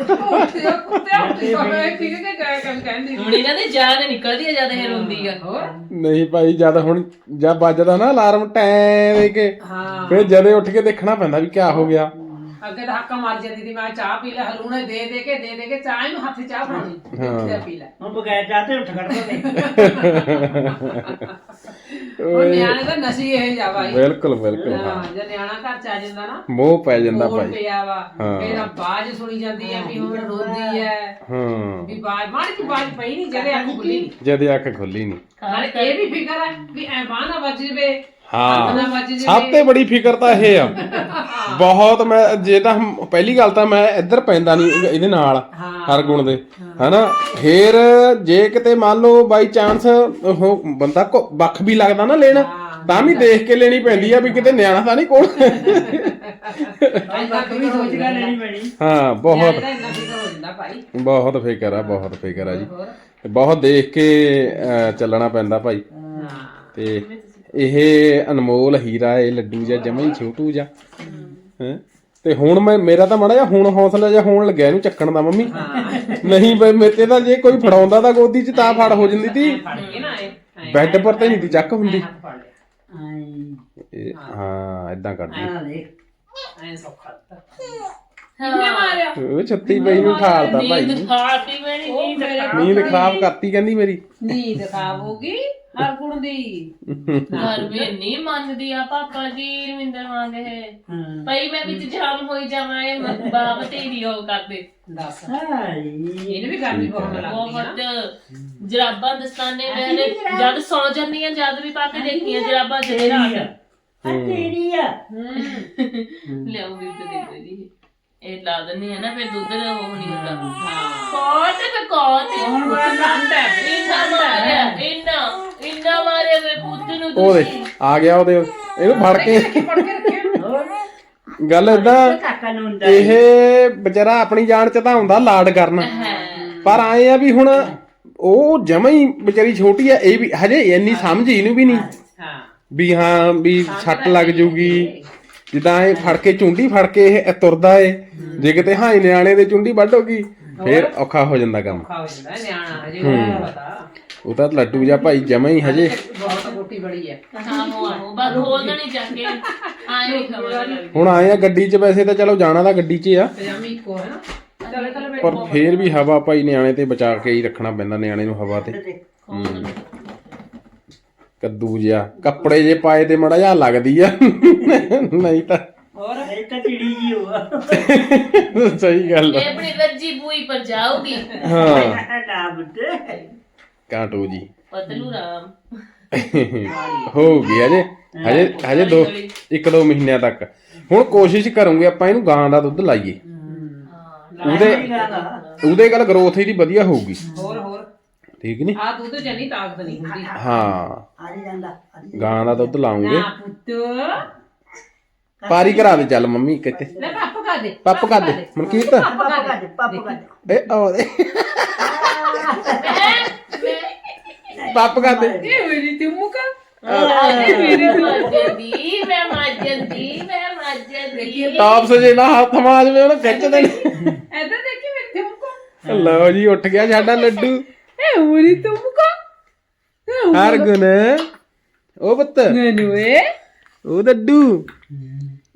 ਉੱਠਿਆ ਕੁੱਤਿਆ ਉੱਠਿਆ ਮੈਂ ਠੀਕ ਹੈ ਕਿ ਗੱਲ ਕਹਿੰਦੀ
ਹੁਣ ਇਹਨਾਂ ਦੀ ਜਾਨ ਨਿਕਲਦੀ ਆ ਜਦ ਇਹ ਰੋਂਦੀ ਆ।
ਹੋਰ?
ਨਹੀਂ ਭਾਈ ਜਦ ਹੁਣ ਜਦ ਵੱਜਦਾ ਨਾ ਅਲਾਰਮ ਟੈਂ ਦੇ ਕੇ
ਹਾਂ।
ਫਿਰ ਜਦੇ ਉੱਠ ਕੇ ਦੇਖਣਾ ਪੈਂਦਾ ਵੀ ਕੀ ਹੋ ਗਿਆ।
ਅੱਗੇ ਤਾਂ ਹੱਕਾ ਮਾਰ ਜਾਂਦੀ ਸੀ ਮੈਂ ਚਾਹ ਪੀ ਲੈ ਹਲੂਣੇ ਦੇ ਦੇ ਕੇ ਦੇ ਦੇ ਕੇ ਚਾਹ ਇਹਨੂੰ ਹੱਥ ਚਾਹ ਫੜਾਉਣੀ
ਹਾਂ।
ਤੇ ਪੀ ਲੈ।
ਹੁਣ ਬਗੈਰ ਚਾਹਤੇ ਉੱਠ ਖੜਦੇ ਨੇ
ਉਹ ਨਿਆਣੇ ਦਾ ਨਸ਼ੀ ਇਹ ਜਾ ਭਾਈ
ਬਿਲਕੁਲ ਬਿਲਕੁਲ।
ਹਾਂ ਜੇ ਨਿਆਣਾ ਘਰ ਚ ਆ ਜਾਂਦਾ ਨਾ
ਮੋਹ ਪੈ ਜਾਂਦਾ
ਬੋਲ
ਭਾਈ।
ਪਿਆ ਵਾ।
ਹਾਂ।
ਫਿਰ ਆਵਾਜ਼ ਸੁਣੀ ਜਾਂਦੀ ਹੈ ਵੀ ਹੁਣ ਰੋਂਦੀ ਹੈ
ਹਾਂ।
ਵੀ ਬਾਜ ਮਾੜੀ ਦੀ ਬਾਜ ਪਈ ਨਹੀਂ ਜਦੇ ਅੱਖ ਖੁੱਲੀ ਨਹੀਂ
ਜਦੇ ਅੱਖ ਖੁੱਲੀ ਨਹੀਂ
ਨਾਲੇ ਇਹ ਵੀ ਫਿਕਰ ਹੈ ਵੀ ਐ ਬਾਹ ਨਾ ਵੱਜ ਜਵੇ।
ਹਾਂ। ਸਭ ਤੋਂ ਬੜੀ ਫਿਕਰ ਤਾਂ ਇਹ ਆ। ਬਹੁਤ ਮੈਂ ਜੇ ਤਾਂ ਪਹਿਲੀ ਗੱਲ ਤਾਂ ਮੈਂ ਇੱਧਰ ਪੈਂਦਾ ਨਹੀਂ ਇਹਦੇ ਨਾਲ ਹਰ ਗੁਣ ਦੇ। ਹਨਾ? ਫੇਰ ਜੇ ਕਿਤੇ ਮੰਨ ਲਓ ਬਾਈ ਚਾਂਸ ਉਹ ਬੰਦਾ ਕੋ ਵੱਖ ਵੀ ਲੱਗਦਾ ਨਾ ਲੈਣ ਤਾਂ ਵੀ ਦੇਖ ਕੇ ਲੈਣੀ ਪੈਂਦੀ ਆ ਵੀ ਕਿਤੇ ਨਿਆਣਾ ਤਾਂ ਨਹੀਂ ਕੋਲ। ਹਾਂ ਬਹੁਤ। ਬਹੁਤ ਫਿਕਰ ਆ ਬਹੁਤ ਫਿਕਰ ਆ ਜੀ। ਬਹੁਤ ਦੇਖ ਕੇ ਚੱਲਣਾ ਪੈਂਦਾ ਭਾਈ। ਤੇ ਇਹ ਅਨਮੋਲ ਹੀਰਾ ਇਹ ਲੱਡੂ ਜਿਹਾ ਜਮਾ ਹੀ ਛੋਟੂ ਜਿਹਾ। ਹੈਂ। ਤੇ ਹੁਣ ਮੈਂ ਮੇਰਾ ਤਾਂ ਮੜਾ ਜਿਹਾ ਹੁਣ ਹੌਸਲਾ ਜਿਹਾ ਹੋਣ ਲੱਗਿਆ ਇਹਨੂੰ ਚੱਕਣ ਦਾ ਮੰਮੀ। ਨਹੀਂ ਬਈ ਮੇਰੇ ਤਾਂ ਜੇ ਕੋਈ ਫੜਾਉਂਦਾ ਤਾਂ ਗੋਦੀ 'ਚ ਤਾਂ ਫੜ ਹੋ ਜਾਂਦੀ ਤੀ।
ਫੜ ਕੇ ਨਾ ਐ
ਬੈੱਡ ਪਰ ਤੇ ਨਹੀਂ ਤੀ ਚੱਕ ਹੁੰਦੀ। ਹਾਂ ਇਦਾਂ ਕਰਦੀ।
ਆ ਦੇਖ।
ਐ ਸੌਖਾ
ਉਹ ਛੱਤੀ ਪਈ ਨੂੰ ਠਾਲਦਾ ਭਾਈ।
ਨੀਂਦ ਖਾਤੀ ਮੇਰੀ ਨੀਂਦ
ਨੀਂਦ ਖਰਾਬ ਕਰਤੀ ਕਹਿੰਦੀ ਮੇਰੀ।
ਨੀਂਦ ਖਰਾਬ ਹੋ ਗਈ। ਹਰ ਗੁਣ ਦੀ।
ਘਰ ਵੀ ਨਹੀਂ ਮੰਨਦੀ ਆ ਪਾਪਾ ਜੀ ਰਵਿੰਦਰ ਮੰਗ ਹੈ
ਹਾਂ
ਪਈ ਮੈਂ ਵਿੱਚ ਜਾਮ ਹੋਈ ਜਾਵਾਂ ਇਹ ਮ- ਬਾਪ ਤੇਰੀ ਉਹ ਕਰਦੇ।
ਦੱਸ। ਇਹਨੂੰ ਵੀ ਗਰਮੀ ਬਹੁਤ ਲੱਗਦੀ
ਬਹੁਤ ਜਰਾਬਾਂ ਦਸਤਾਨੇ ਮੈਨੇ ਜਦ ਸੌ ਜਾਂਦੀਆਂ ਜਦ ਵੀ ਪਾ ਕੇ ਦੇਖੀਆਂ ਜਰਾਬਾਂ ਰਾਤ
ਆ। ਤੇਰੀ ਆ।
ਲਿਆਉਂਗੀ ਤੇ ਦੇ ਦੇ ਜੀ। ਇਹ ਲਾ ਦਿੰਨੀ ਹੈ ਨਾ ਫਿਰ ਦੁੱਧ ਦਾ ਉਹ ਨਹੀਂ ਹੁੰਦਾ।
ਹਾਂ।
ਕੌਣ ਤੇ ਫਿਰ ਕੌਣ ਤੇ?
ਬੜਾ
ਠੰਡ ਹੈ
ਇੰਨਾ ਮਾਰਿਆ ਇੰਨਾ ਇੰਨਾ ਮਾਰਿਆ ਮੇਰੇ ਪੁੱਤ ਨੂੰ
ਉਹ ਦੇ
ਤੁਸੀਂ।
ਆ ਗਿਆ ਉਹਦੇ ਇਹਨੂੰ ਫੜ ਕੇ।
ਰੱਖਿਆ
ਗੱਲ ਏਦਾਂ
ਕਾਕਾ ਨੂੰ ਹੁੰਦਾ
ਇਹ ਵਿਚਾਰਾ ਆਪਣੀ ਜਾਨ ਚ ਤਾਂ ਹੁੰਦਾ ਲਾਡ ਕਰਨ। ਪਰ ਆਏ ਆ ਵੀ ਹੁਣ ਉਹ ਜਮਾ ਹੀ ਵਿਚਾਰੀ ਛੋਟੀ ਆ ਇਹ ਵੀ ਹਜੇ ਇੰਨੀ ਸਮਝ ਇਹਨੂੰ ਵੀ ਨਹੀਂ
ਹਾਂ।
ਵੀ ਹਾਂ ਵੀ ਸੱਟ ਲੱਗ ਜੂਗੀ। ਜਿੱਦਾਂ ਇਹ ਫੜ ਕੇ ਚੁੰਡੀ ਫੜ ਕੇ ਇਹ ਤੁਰਦਾ ਏ ਜੇ ਕਿਤੇ ਹਾਈ ਨਿਆਣੇ ਦੇ ਚੁੰਡੀ ਵੱਢੋਗੀ ਫੇਰ ਔਖਾ ਹੋ ਜਾਂਦਾ ਕੰਮ।
ਔਖਾ ਹੋ ਜਾਂਦਾ ਨਿਆਣਾ ਹਜੇ ਉਹ ਪਤਾ।
ਉਹ ਤਾਂ ਲੱਡੂ ਜਾਂ ਭਾਈ ਜਮਾ ਹੀ ਹਜੇ।
ਬਹੁਤ ਮੋਟੀ ਬੜੀ ਹੈ।
ਆਹੋ ਆਹੋ ਬਸ ਖੋਲਦਾ ਨਹੀਂ ਚੱਕ ਕੇ ਆਏ ਨਹੀਂ ਖਬਰ ਲੱਗਦੀ
ਹੁਣ ਆਏ ਆ ਗੱਡੀ 'ਚ ਵੈਸੇ ਤਾਂ ਚਲੋ ਜਾਣਾ ਤਾਂ ਗੱਡੀ 'ਚ ਆ।
ਪਜਾਮੀ ਇੱਕੋ ਹੈ। ਨਾ ਚਲੇ ਚਲੇ
ਪਰ ਫੇਰ ਵੀ ਹਵਾ ਭਾਈ ਨਿਆਣੇ ਤੇ ਬਚਾ ਕੇ ਹੀ ਰੱਖਣਾ ਪੈਂਦਾ ਨਿਆਣੇ ਨੂੰ ਹਵਾ ਤੇ। ਹੂੰ। ਕੱਦੂ ਜਿਹਾ। ਕੱਪੜੇ ਜੇ ਪਾਏ ਤੇ ਮੜਾ ਜਾ ਲੱਗਦੀ ਆ। ਨਹੀਂ ਤਾਂ
ਹੋਰ?
ਇਹ ਤਾਂ ਚਿੜੀ ਜੀ ਹੋਆ
ਸਹੀ ਗੱਲ
ਇਹ
ਆ
ਆਪਣੀ ਰੱਜੀ ਬੂਈ ਪਰ ਜਾਊਗੀ।
ਹਾਂ।
ਨਾ ਬੁੱਤੇ
ਕਾਟੋ ਜੀ।
ਪਤਲੂ ਰਾਮ।
ਹੋ ਗਈ ਅਜੇ ਹਜੇ ਹਜੇ ਦੋ ਇੱਕ ਦੋ ਮਹੀਨਿਆਂ ਤੱਕ। ਹੁਣ ਕੋਸ਼ਿਸ਼ ਕਰੂੰਗੇ ਆਪਾਂ ਇਹਨੂੰ ਗਾਂ ਦਾ ਦੁੱਧ ਲਾਈਏ। ਉਹਦੇ ਉਹਦੇ ਗੱਲ ਗਰੋਥ ਇਹਦੀ ਵਧੀਆ ਹੋਊਗੀ।
ਹੋਰ ਹੋਰ?
ਠੀਕ ਨਹੀਂ
ਆ ਦੁੱਧ ਨਹੀਂ ਤਾਕਤ ਨਹੀਂ ਹੁੰਦੀ।
ਹਾਂ।
ਆ ਜੀ ਜਾਂਦਾ
ਗਾਂ ਦਾ ਦੁੱਧ ਲਾਉਂਗੇ।
ਨਾ ਪੁੱਤ।
ਪਾਰੀ ਕਰਾ ਦੇ ਚੱਲ ਮੰਮੀ ਕਿਤੇ
ਲੈ ਪਾਪ ਕਰ ਦੇ।
ਪੱਪ ਕਰ ਦੇ। ਮਨਕੀਰਤ।
ਪਾਪਾ ਕਾ ਦੇ। ਪਾਪਾ ਕਾ ਦੇ
ਇਹ ਆਓ ਦੇ ਪੱਪ ਕਰ ਦੇ।
ਇਹ ਮੇਰੀ ਤਿਮੁਕਾ
ਮੇਰੀ ਮਾਜਦੀ ਮੈਂ ਮਾਜਦੀ ਮੈਂ ਮਾਜਦੀ
ਟਾਪਸ ਜੇ ਨਾ ਹੱਥ ਮਾਰ ਜਵੇ ਉਹਨੇ ਖਿੱਚ ਦੇਣੀ
ਐਦਾਂ ਦੇਖੀ ਮੇਰੀ ਤਿਮੁਕਾ
ਲਓ ਜੀ ਉੱਠ ਗਿਆ ਸਾਡਾ ਲੱਡੂ।
ਇਹ ਮੇਰੀ ਤਿਮੁਕਾ
ਹਰ ਗੁਣ ਉਹ ਪੁੱਤ
ਨਨੂ ਏ
ਉਹ ਲੱਡੂ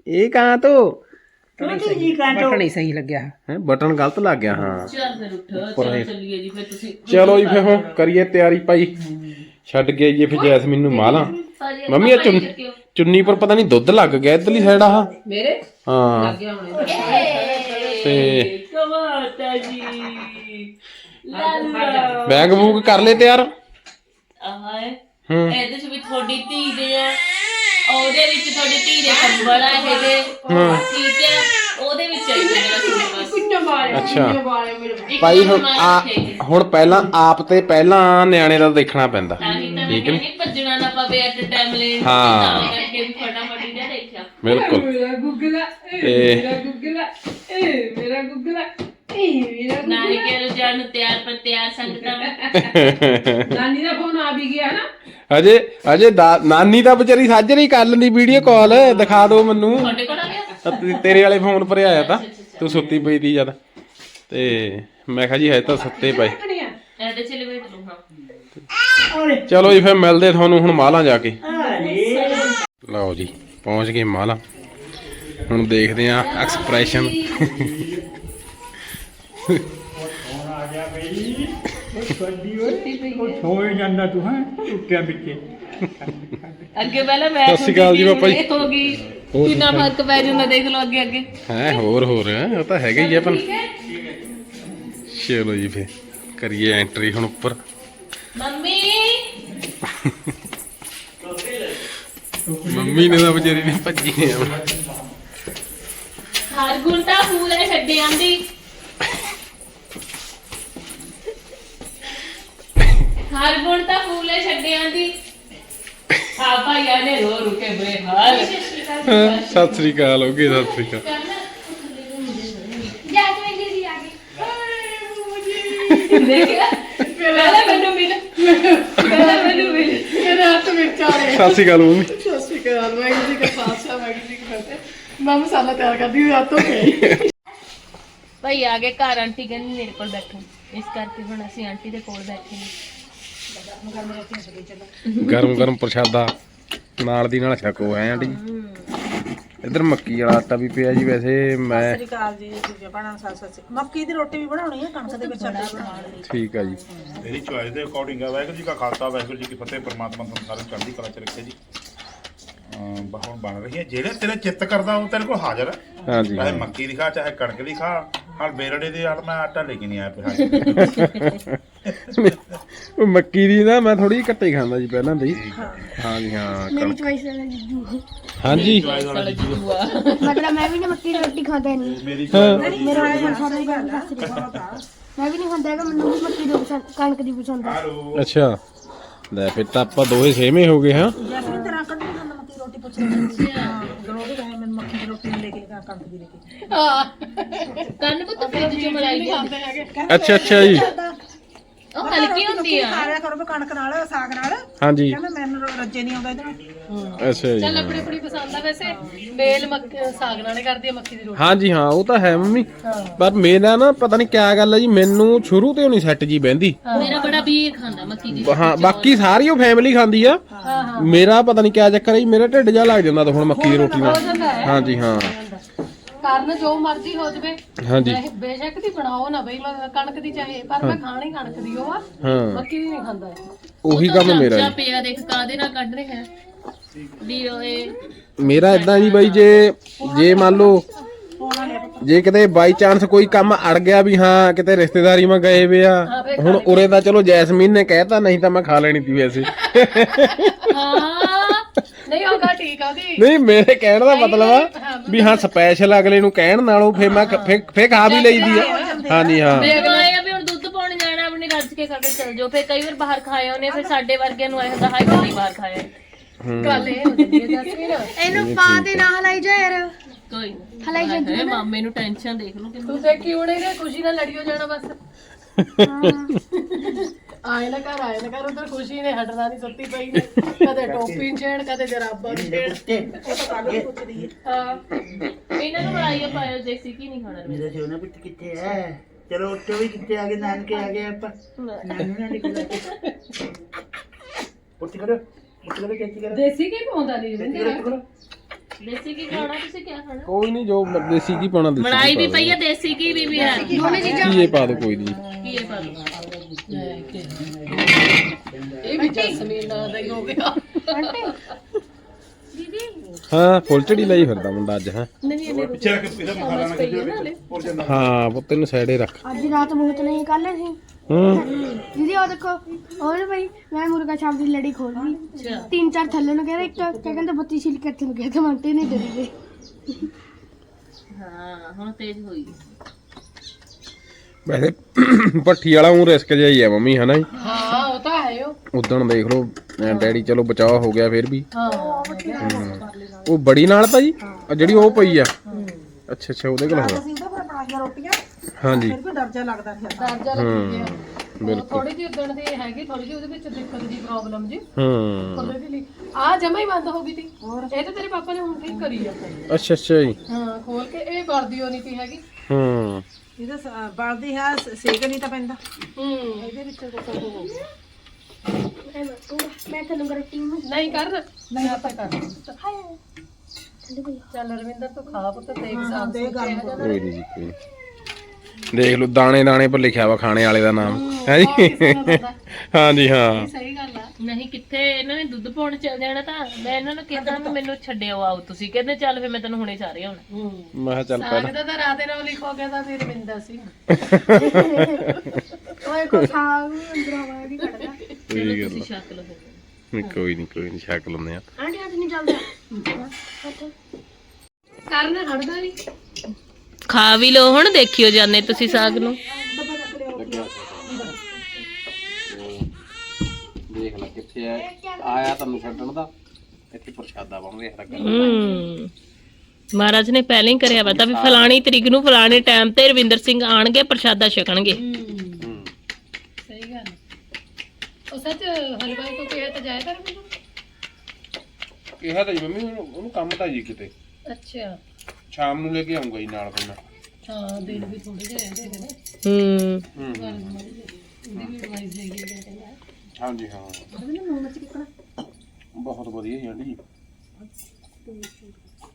ਇਹ ਕਾਂ ਤੋਂ
ਕਿਉਂ ਜੀ ਕਾਂਟੋ
ਬਟਨ ਹੀ ਸਹੀ ਲੱਗਿਆ।
ਹੈ ਬਟਨ ਗਲਤ ਲੱਗ ਗਿਆ ਹਾਂ।
ਚੱਲ ਫਿਰ ਉੱਠ ਚਲੋ ਚੱਲੀਏ ਜੀ ਫਿਰ ਤੁਸੀਂ
ਚਲੋ ਜੀ ਫਿਰ ਹੁਣ ਕਰੀਏ ਤਿਆਰੀ ਭਾਈ। ਛੱਡ ਕੇ ਆਈਏ ਫਿਰ ਜੈਸਮੀਨ ਨੂੰ ਮਾਲਾ। ਮੰਮੀ ਇਹ ਚੁੰਨ ਚੁੰਨੀ ਪਰ ਪਤਾ ਨਹੀਂ ਦੁੱਧ ਲੱਗ ਗਿਆ ਇਧਰਲੀ ਸਾਈਡ ਆਹ।
ਮੇਰੇ?
ਹਾਂ।
ਲੱਗਿਆ ਹੁਣ। ਇਹਦਾ
ਤੇ
ਕਮਾਤਾ ਜੀ।
ਬੈਗ ਬੂਗ ਕਰ ਲੈ ਤਿਆਰ।
ਆਏ
ਹੂੰ।
ਇਹਦੇ ਚ ਵੀ ਤੁਹਾਡੀ ਧੀ ਦੇ ਆ। ਉਹਦੇ ਵਿੱਚ ਤੁਹਾਡੀ ਧੀ ਦੇ ਕੰਬਲ ਆ ਇਹਦੇ। ਠੀਕ ਹੈ ਉਹਦੇ ਵਿੱਚ ਚਾਹੀਦਾ ਮੇਰਾ ਸੂਟ ਬਸ
ਕੁੰਨਾ ਮਾਰਿਆ
ਅੱਛਾ ਭਾਈ ਹੁਣ ਆ ਪਹਿਲਾਂ ਆਪ ਤੇ ਪਹਿਲਾਂ ਨਿਆਣੇ ਦਾ ਦੇਖਣਾ ਪੈਂਦਾ। ਠੀਕ ਹੈ
ਭੱਜਣਾ ਨਾ ਪਵੇ ਐਟ ਟਾਈਮ ਲੈਣ
ਹਾਂ।
ਤਾਂ ਕਰਕੇ ਵੀ ਫਟਾਫਟ ਹੀ ਨਾ ਦੇਖਿਆ।
ਬਿਲਕੁਲ।
ਮੇਰਾ ਗੁੱਗਲਾ ਇਹ ਮੇਰਾ ਗੁੱਗਲਾ ਇਹ ਮੇਰਾ ਗੁੱਗਲਾ। ਨਾਨੀ ਦਾ ਫੋਨ ਆ ਵੀ ਗਿਆ ਨਾ
ਅਜੇ ਅਜੇ ਦਾ- ਨਾਨੀ ਤਾਂ ਵਿਚਾਰੀ ਸਾਜਰੇ ਹੀ ਕਰ ਲੈਂਦੀ ਵੀਡੀਓ ਕਾਲ ਦਿਖਾ ਦਿਓ ਮੈਨੂੰ।
ਤੁਹਾਡੇ ਕੋਲ ਆ ਗਿਆ?
ਤੇ- ਤੇਰੇ ਵਾਲੇ ਫੋਨ ਪਰ ਆਇਆ ਤਾਂ ਤੂੰ ਸੁੱਤੀ ਪਈ ਤੀ ਜਦ ਤੇ ਮੈਂ ਕਿਹਾ ਜੀ ਹੈ ਤਾਂ ਸੁੱਤੇ ਪਏ। ਚਲੋ ਜੀ ਫਿਰ ਮਿਲਦੇ ਤੁਹਾਨੂੰ ਹੁਣ ਮਾਲਾਂ ਜਾ ਕੇ। ਲਓ ਜੀ ਪਹੁੰਚ ਗਏ ਮਾਲਾਂ। ਹੁਣ ਦੇਖਦੇ ਆ ਐਕਸਪ੍ਰੈਸ਼ਨ
ਹੋਏ ਜਾਂਦਾ ਤੂੰ ਹੈ? ਟੁੱਟਿਆ ਵਿੱਚੇ
ਅੱਗੇ ਪਹਿਲਾਂ ਮੈਂ
ਸਤਿ ਸ਼੍ਰੀ ਅਕਾਲ ਜੀ ਬਾਪਾ ਜੀ।
ਇਹ ਹੋ ਗਈ ਕਿੰਨਾ ਫ਼ਰਕ ਪੈ ਜਾਂਦਾ ਦੇਖ ਲਓ ਅੱਗੇ ਅੱਗੇ।
ਹੈ ਹੋਰ ਹੋਰ। ਉਹ ਤਾਂ ਹੈਗਾ ਹੀ ਆ ਪਰ ਚਲੋ ਜੀ ਫਿਰ। ਕਰੀਏ ਐਂਟਰੀ ਹੁਣ ਉੱਪਰ।
ਮੰਮੀ!
ਮੰਮੀ ਨੇ ਤਾਂ ਵਿਚਾਰੀ ਨੇ ਭੱਜੀ ਨੇ ਆਉਣਾ
ਹਰ ਗੁੰਡਾ ਫੂਲੇ ਛੱਡੇ ਆਂਦੀ। ਹਰ ਗੁੰਡਾ ਫੂਲੇ ਛੱਡੇ ਆਂਦੀ ਆ ਭਾਈਆ ਨੇ ਰੋ ਰੁਕੇ ਬਰੇ ਹਾਲ।
ਹਾਂ, ਸਤਿ ਸ੍ਰੀ ਅਕਾਲ ਹੋ ਗਈ ਸਤਿ ਸ੍ਰੀ ਅਕਾਲ।
ਦੇਖਿਆ ਪਹਿਲਾਂ ਮੈਨੂੰ ਮਿਲ ਪਹਿਲਾਂ ਮੈਨੂੰ ਮਿਲ।
ਮੇਰੇ ਹੱਥ ਵਿੱਚ ਆ ਰਹੇ।
ਸਤਿ ਸ੍ਰੀ ਅਕਾਲ ਮੰਮੀ।
ਸਤਿ ਸ਼੍ਰੀ ਅਕਾਲ ਵਾਹਿਗੁਰੂ ਜੀ ਕਾ ਖਾਲਸਾ ਵਾਹਿਗੁਰੂ ਜੀ ਕੀ ਫਤਿਹ। ਮੈਂ ਮਸਾਲਾ ਤਿਆਰ ਕਰਦੀ ਹੋਈ ਰਾਤੋਂ ਗਈ
ਭਾਈ ਆ ਗਏ ਘਰ ਆਂਟੀ ਕਹਿੰਦੀ ਮੇਰੇ ਕੋਲ ਬੈਠੋ। ਇਸ ਕਰਕੇ ਹੁਣ ਅਸੀਂ ਆਂਟੀ ਦੇ ਕੋਲ ਬੈਠੇ ਨੇ
ਗਰਮ ਗਰਮ ਪ੍ਰਸ਼ਾਦਾ ਨਾਲ ਦੀ ਨਾਲ ਛਕੋ ਐ ਆਂਟੀ। ਇਧਰ ਮੱਕੀ ਵਾਲਾ ਆਟਾ ਵੀ ਪਿਆ ਜੀ ਵੈਸੇ ਮੈਂ
ਕਾਲ ਜੀ ਦੂਜੇ ਬਣਾ ਸੱਸ ਸੱਸ ਮੱਕੀ ਦੀ ਰੋਟੀ ਵੀ ਬਣਾਉਣੀ ਹੈ ਕਣਕ ਦੇ ਵਿੱਚ ਆਟਾ ਬਣਾਉਣਾ
ਠੀਕ ਆ ਜੀ।
ਮੇਰੀ ਚੋਇਸ ਦੇ ਅਕੋਰਡਿੰਗ ਆ ਵਾਹਿਗੁਰੂ ਜੀ ਕਾ ਖਾਲਸਾ ਵਾਹਿਗੁਰੂ ਜੀ ਕੀ ਫਤਿਹ ਪਰਮਾਤਮਾ ਤੁਹਾਨੂੰ ਸਾਰਿਆਂ ਨੂੰ ਚੜ੍ਹਦੀ ਕਲਾ ਚ ਰੱਖੇ ਜੀ। ਅਮ ਬਹੁਤ ਬਣ ਰਹੀ ਹੈ ਜਿਹੜੇ ਤੇਰੇ ਚਿੱਤ ਕਰਦਾ ਉਹ ਤੇਰੇ ਕੋਲ ਹਾਜ਼ਰ ਹੈ
ਹਾਂਜੀ।
ਚਾਹੇ ਮੱਕੀ ਦੀ ਖਾ ਚਾਹੇ ਕਣਕ ਦੀ ਖਾ ਹਾਲ ਬੇਰੜੇ ਦੇ ਹਾਲ ਮੈਂ ਆਟਾ ਲੈ ਕੇ ਨਹੀਂ ਆਇਆ ਪਿਆ।
ਉਹ ਮੱਕੀ ਦੀ ਨਾ ਮੈਂ ਥੋੜੀ ਘੱਟੇ ਖਾਂਦਾ ਜੀ ਪਹਿਲਾਂ ਦੀ ਹਾਂ। ਜੀ ਹਾਂ ਮੇਰੀ ਚੋਇਸ ਹਾਂਜੀ।
ਮਤਲਬ ਮੈਂ ਵੀ ਨਾ ਮੱਕੀ ਦੀ ਰੋਟੀ ਖਾਂਦਾ ਨਹੀਂ
ਮੇਰੀ
ਮੇਰਾ ਵਾਲਾ ਸਾਰਾ ਹੀ ਗੱਲ ਮੈਂ ਵੀ ਨਹੀਂ ਖਾਂਦਾ ਹੈਗਾ ਮੈਨੂੰ ਵੀ ਮੱਕੀ ਦੀ ਪਸੰਦ ਕਣਕ ਦੀ ਪਸੰਦ ਹੈ
ਅੱਛਾ। ਲੈ ਫਿਰ ਤਾਂ ਆਪਾਂ ਦੋਵੇਂ ਸੇਮ ਹੀ ਹੋ ਗਏ ਹਾਂ?
ਜੈਸਮੀਨ ਤੇਰਾ ਕੱਢ ਨਹੀਂ ਖਾਂਦਾ ਮੱਕੀ ਦੀ ਰੋਟੀ ਪੁੱਛ ਰਹੀ ਹਾਂ ਗਰੋ ਵੀ ਕਹੇ ਮੈਨੂੰ ਮੱਕੀ ਦੀ ਰੋਟੀ ਲੈ ਕੇ ਕਣਕ ਦੀ ਲੈ ਕੇ।
ਕੰਨ ਪੁੱਤ ਫ੍ਰਿਜ ਚੋਂ ਮਲਾਈ ਲਿਆਂਦੀ
ਅੱਛਾ ਅੱਛਾ ਜੀ।
ਉਹ ਹਲਕੀ ਹੁੰਦੀ ਆ।
ਖਾਇਆ ਕਰੋ ਵੀ ਕਣਕ ਨਾਲ ਸਾਗ ਨਾਲ।
ਹਾਂਜੀ।
ਕਹਿੰਦਾ ਮੈਨੂੰ ਰ- ਰੱਜੇ ਨਹੀਂ ਆਉਂਦਾ ਇਹਦੇ ਨਾਲ।
ਅੱਛਾ ਜੀ।
ਚੱਲ ਆਪਣੀ ਆਪਣੀ ਪਸੰਦ ਆ ਵੈਸੇ। ਬੇਲ ਮੱਕ ਸਾਗ ਨਾਲੇ ਕਰਦੀ ਆ ਮੱਕੀ ਦੀ ਰੋਟੀ।
ਹਾਂਜੀ ਹਾਂ ਉਹ ਤਾਂ ਹੈ ਮੰਮੀ। ਪਰ ਮੇਰਾ ਨਾ ਪਤਾ ਨਹੀਂ ਕਿਆ ਗੱਲ ਹੈ ਜੀ ਮੈਨੂੰ ਸ਼ੁਰੂ ਤੋਂ ਨਹੀਂ ਸੈੱਟ ਜੀ ਬਹਿੰਦੀ।
ਮੇਰਾ ਬੜਾ ਵੀਰ ਖਾਂਦਾ ਮੱਕੀ ਦੀ
ਹਾਂ ਬਾਕੀ ਸਾਰੀ ਉਹ ਫੈਮਿਲੀ ਖਾਂਦੀ ਆ। ਮੇਰਾ ਪਤਾ ਨਹੀਂ ਕਿਆ ਚੱਕਰ ਹੈ ਜੀ ਮੇਰਾ ਢਿੱਡ ਜਾ ਲੱਗ ਜਾਂਦਾ ਤਾਂ ਹੁਣ ਮੱਕੀ ਦੀ ਰੋਟੀ ਨਾਲ। ਹਾਂਜੀ ਹਾਂ।
ਕਾਰਨ ਜੋ ਮਰਜ਼ੀ ਹੋ ਜਵੇ।
ਹਾਂਜੀ।
ਬੇਸ਼ੱਕ ਦੀ ਬਣਾਓ ਨਾ ਬਈ ਮੈਂ ਕਣਕ ਦੀ ਚਾਹੇ ਪਰ ਮੈਂ ਖਾਣੀ ਕਣਕ ਦੀ ਉਹ ਆ।
ਹਾਂ।
ਮੱਕੀ ਦੀ ਨਹੀਂ ਖਾਂਦਾ। ਇਹ।
ਉਹੀ ਕੰਮ ਮੇਰਾ ਜੀ।
ਪਿਆ ਦੇਖ ਕਾਦੇ ਨਾਲ ਕੱਢ ਰਿਹਾ ਹੈ। ਵੀ ਉਹ ਇਹ
ਮੇਰਾ ਇਦਾਂ ਜੀ ਬਾਈ ਜੇ ਜੇ ਮੰਨ ਲਓ ਜੇ ਕਿਤੇ ਬਾਈ ਚਾਂਸ ਕੋਈ ਕੰਮ ਅੜ ਗਿਆ ਵੀ ਹਾਂ ਕਿਤੇ ਰਿਸ਼ਤੇਦਾਰੀ ਮੈਂ ਗਏ ਵੇ ਆ ਹੁਣ ਉਰੇ ਤਾਂ ਚਲੋ ਜੈਸਮੀਨ ਨੇ ਕਹਿਤਾ ਨਹੀਂ ਤਾਂ ਮੈਂ ਖਾ ਲੈਣੀ ਸੀ ਵੈਸੇ।
ਹਾਂ।
ਨਹੀਂ ਉਹ ਗਾ ਠੀਕ ਆ ਉਹਦੀ।
ਨਹੀਂ ਮੇਰੇ ਕਹਿਣ ਦਾ ਮਤਲਬ ਆ ਵੀ ਹਾਂ ਸਪੈਸ਼ਲ ਅਗਲੇ ਨੂੰ ਕਹਿਣ ਨਾਲੋਂ ਫੇਰ ਮੈਂ ਫੇਰ ਖਾ ਵੀ ਲਈਦੀ ਆ। ਹਾਂਜੀ ਹਾਂ
ਇਹ ਆ ਵੀ ਹੁਣ ਦੁੱਧ ਪਾਉਣ ਜਾਣਾ ਆਪਣੇ ਰੱਜ ਕੇ ਕਰਕੇ ਚੱਲ ਜਾਓ। ਫਿਰ ਕਈ ਵਾਰ ਬਾਹਰ ਖਾਏ ਉਹਨੇ ਫਿਰ ਸਾਡੇ ਵਰਗਿਆਂ ਨੂੰ ਐ ਹੁੰਦਾ ਹਾਏ ਕਦੀ ਬਾਹਰ ਖਾਇਆ।
ਗੱਲ ਇਹ ਹੋ ਜਾਂਦੀ ਹੈ ਜਸਮੀਨ
ਇਹਨੂੰ ਪਾ ਦੇ ਨਾ ਹਲਾਈ ਜਾ ਯਾਰ
ਕੋਈ
ਹਲਾਈ ਜਾਂਦੀ
ਨਹੀਂ ਮਾਮੇ ਨੂੰ ਟੈਨਸ਼ਨ ਦੇਖ ਲਓ ਕਿੰਨੀ
ਤੂੰ ਦੇਖੀ ਹੁਣ ਇਹਨੇ ਖੁਸ਼ੀ ਨਾਲ ਲੜਿਓ ਜਾਣਾ ਬਸ। ਆਏ ਨਾ ਘਰ ਆਏ ਨਾ ਘਰ ਉਧਰ ਖੁਸ਼ੀ ਨੇ ਹਟਣਾ ਨਹੀਂ ਸੁੱਤੀ ਪਈ ਨੇ। ਕਦੇ ਟੋਪੀ ਛੇੜ ਕਦੇ ਜਰਾਬਾਂ ਨੂੰ ਛੇੜ। ਹਾਂ।
ਇਹਨਾਂ ਨੂੰ ਬਣਾਈਏ ਪਾਇਓ ਦੇਸੀ ਕੀ ਨਹੀਂ ਖਾਣਾ
ਮੇਰਾ ਸੋਨਾ ਪੁੱਤ ਕਿੱਥੇ ਹੈ ਚਲੋ ਉੱਠੋ ਵੀ ਕਿੱਥੇ ਆ ਗਏ ਨਾਨਕੇ ਆ ਗਏ ਆਪਾਂ। ਨਾਨੂ ਨਾਲ ਨਿਕਲ ਉੱਠ ਕਰੋ। ਉੱਠ ਕਰੋ ਕਿੱਥੇ ਕਰੋ
ਦੇਸੀ ਕੀ ਪਾਉਂਦਾ ਨਹੀਂ ਜਿੰਦੇ
ਦੇਸੀ ਕੀ ਖਾਣਾ ਤੁਸੀਂ ਕੀ ਖਾਣਾ?
ਕੋਈ ਨਹੀਂ ਜੋ ਦੇਸੀ ਕੀ ਪਾਉਣਾ ਦੇਸੀ
ਬਣਾਈ ਵੀ ਪਈ ਆ ਦੇਸੀ ਕੀ ਵੀ ਵੀ ਹੈ।
ਕੀ ਇਹ ਪਾ ਦੋ ਕੋਈ ਨਹੀਂ
ਕੀ ਇਹ ਪਾ ਦੋ
ਇਹ ਵੀ ਜਸਮੀਨ ਨਾਲ ਦਾ ਹੀ ਹੋ ਗਿਆ।
ਹਾਂ ਫੁੱਲ ਝੜੀ ਲਈ ਫਿਰਦਾ ਮੁੰਡਾ ਅੱਜ ਹਾਂ।
ਪਿੱਛੇ ਰੱਖ ਇਹਦਾ ਜਾਂਦਾ
ਹਾਂ ਪੁੱਤ ਨੂੰ ਸਾਈਡੇ ਰੱਖ।
ਅੱਜ ਰਾਤ ਬਹੁਤ ਨਹੀਂ ਕੱਲ ਸੀ?
ਹੂੰ।
ਦੀਦੀ ਉਹ ਦੇਖੋ ਹੋਰ ਭਾਈ ਮੈਂ ਮੁਰਗਾ ਛਾਪ ਦੀ ਲੜੀ ਖੋਲ ਲਈ। ਤਿੰਨ ਚਾਰ ਥੱਲੇ ਨੂੰ ਕਹਿੰਦਾ ਇੱਕ ਕਿਆ ਕਹਿੰਦੇ ਬੱਤੀ ਛਿਲ ਕੇ ਇੱਥੇ ਨੂੰ ਗਿਆ ਟਮਾਟੇ ਨਹੀਂ ਡਰੀ ਗਏ
ਹਾਂ ਹੁਣ ਤੇਜ਼ ਹੋਈ।
ਵੈਸੇ ਭੱਠੀ ਵਾਲਾ ਉਹ ਰਿਸਕ ਜਿਹਾ ਹੀ ਆ ਮੰਮੀ ਹਨਾ ਜੀ?
ਹਾਂ ਉਹ
ਉਦਣ ਦੇਖ ਲਓ ਐਂ ਡੈਡੀ ਚਲੋ ਬਚਾਅ ਹੋ ਗਿਆ ਫਿਰ ਵੀ।
ਹਾਂ।
ਉਹ ਬੜੀ ਨਾਲ ਤਾਂ ਜੀ ਆ ਜਿਹੜੀ ਉਹ ਪਈ ਆ। ਅੱਛਾ ਅੱਛਾ ਉਹਦੇ ਕੋਲ ਹੋਇਆ
ਅਸੀਂ ਤਾਂ ਫਿਰ ਬਣਾਈਆਂ ਰੋਟੀਆਂ
ਹਾਂਜੀ
ਫਿਰ ਵੀ ਡਰ ਜਾ ਲੱਗਦਾ ਸੀ
ਦਰਜਾ ਲੱਗੀ ਗਿਆ
ਬਿਲਕੁਲ।
ਥੋੜੀ ਜਿਹੀ ਉਦਣ ਦੀ ਹੈਗੀ ਥੋੜੀ ਜਿਹੀ ਉਹਦੇ ਵਿੱਚ ਦਿੱਕਤ ਦੀ ਪ੍ਰੋਬਲਮ ਜੀ।
ਹੂੰ।
ਉਹਦੇ ਦੇ ਲਈ। ਆ ਜਮਾ ਹੀ ਬੰਦ ਹੋ ਗਈ ਤੀ। ਇਹ ਤਾਂ ਤੇਰੇ ਪਾਪਾ ਨੇ ਹੁਣ ਠੀਕ ਕਰੀ ਆ।
ਅੱਛਾ ਅੱਛਾ ਜੀ।
ਹਾਂ ਖੋਲ ਕੇ ਇਹ ਵਰਦੀ ਹੋਣੀ ਤੀ ਹੈਗੀ।
ਹੂੰ।
ਇਹਦਾ ਸ- ਹੈ ਸ- ਸੇਕ ਨਹੀਂ ਤਾਂ ਪੈਂਦਾ।
ਹੂੰ
ਇਹਦੇ ਵਿੱਚ ਉਹ ਹੋ ਗਿਆ
ਮੈਂ ਤੈਨੂੰ ਰੋਟੀ ਨੂੰ
ਨਹੀਂ ਕਰ। ਨਹੀਂ ਆਪਾਂ ਕਰ ਚੱਲ ਰਵਿੰਦਰ ਤੂੰ ਖਾ ਪੁੱਤ ਦੇਖ ਸਾਫ਼ ਦੇ ਗੱਲ
ਕੋਈ ਨਹੀਂ ਜੀ ਕੋਈ ਨੀ। ਦੇਖ ਲਓ ਦਾਣੇ ਦਾਣੇ ਪਰ ਲਿਖਿਆ ਵਾ ਖਾਣੇ ਵਾਲੇ ਦਾ ਨਾਮ। ਹੈ ਜੀ? ਹਾਂਜੀ ਹਾਂ
ਸਹੀ ਗੱਲ ਆ।
ਨਹੀਂ ਕਿੱਥੇ ਇਹਨਾਂ ਨੇ ਦੁੱਧ ਪਾਉਣ ਚੱਲ ਜਾਣਾ ਤਾਂ। ਮੈਂ ਇਹਨਾਂ ਨੂੰ ਕਿਹਾ ਵੀ ਮੈਨੂੰ ਛੱਡਿਓ ਆਓ ਤੁਸੀਂ। ਕਹਿੰਦੇ ਚੱਲ ਫਿਰ ਮੈਂ ਤੈਨੂੰ ਹੁਣੇ ਚਾਰੇ ਹੁਣ
ਮੈਂ ਕਿਹਾ ਚੱਲ
ਸਾਗ
ਪਹਿਲਾਂ।
ਦਾ ਤਾਂ ਰਾਤੇ ਨਾਲ ਲਿਖੋ ਗਿਆ ਤਾਂ ਫਿਰ ਰਵਿੰਦਰ ਸੀ
ਓਏ ਕੋ ਸਾਗ ਵੀ ਅੰਦਰ ਆਵਾ ਵੀ ਕੱਢਦਾ।
ਚਲੋ ਤੁਸੀਂ ਛੱਕ ਲਓ ਫਿਰ।
ਨਹੀਂ, ਕੋਈ ਨਹੀਂ ਕੋਈ ਨਹੀਂ ਛਕ ਲੈਂਦੇ ਆ
ਆਂਟੀ ਹੱਥ ਨਹੀਂ ਚੱਲਦਾ।
ਕਰਨ ਹੜਦਾ ਨਹੀਂ
ਖਾ ਵੀ ਲਓ ਹੁਣ ਦੇਖਿਓ ਜਾਂਦੇ ਤੁਸੀਂ ਸਾਗ ਨੂੰ।
ਦੇਖ ਲੈ ਕਿੱਥੇ ਆ। ਆਇਆ ਤੁਹਾਨੂੰ ਛੱਡਣ ਦਾ। ਇੱਥੇ ਪ੍ਰਸ਼ਾਦਾ ਬਣ ਰਿਹਾ ਰੱਖ
ਹੂੰ। ਮਹਾਰਾਜ ਨੇ ਪਹਿਲਾਂ ਹੀ ਕਰਿਆ ਵਾ ਤਾਂ ਵੀ ਫਲਾਣੀ ਤਰੀਕ ਨੂੰ ਫਲਾਣੇ ਟਾਈਮ ਤੇ ਰਵਿੰਦਰ ਸਿੰਘ ਆਣਗੇ ਪ੍ਰਸ਼ਾਦਾ ਛਕਣਗੇ
ਸਹੀ ਗੱਲ ਆ। ਉਹ ਸੱਚ ਹਲਵਾਈ ਕੋ ਕਿਹਾ ਤਾਂ ਜਾਇਆ ਕਰ ਮੈਨੂੰ।
ਕਿਹਾ ਤਾਂ ਜੀ ਮੰਮੀ ਉਹਨੂੰ ਉਹਨੂੰ ਕੰਮ ਤਾਂ ਜੀ ਕਿਤੇ।
ਅੱਛਾ।
ਸ਼ਾਮ ਨੂੰ ਲੈ ਕੇ ਆਉਂਗਾ ਜੀ ਨਾਲ ਫਿਰ ਮੈਂ।
ਹਾਂ ਦਿਨ ਵੀ ਥੋੜੇ ਜਿਹੇ ਰਹਿੰਦੇ ਨੇ ਨਾ।
ਹੂੰ।
ਹੂੰ
ਉਹਦੀ ਵੀ ਐਡਵਾਈਸ ਹੈਗੀ ਹੈ ਕਹਿੰਦਾ
ਹਾਂਜੀ ਹਾਂ। ਬਹੁਤ ਵਧੀਆ ਜੀ ਆਂਟੀ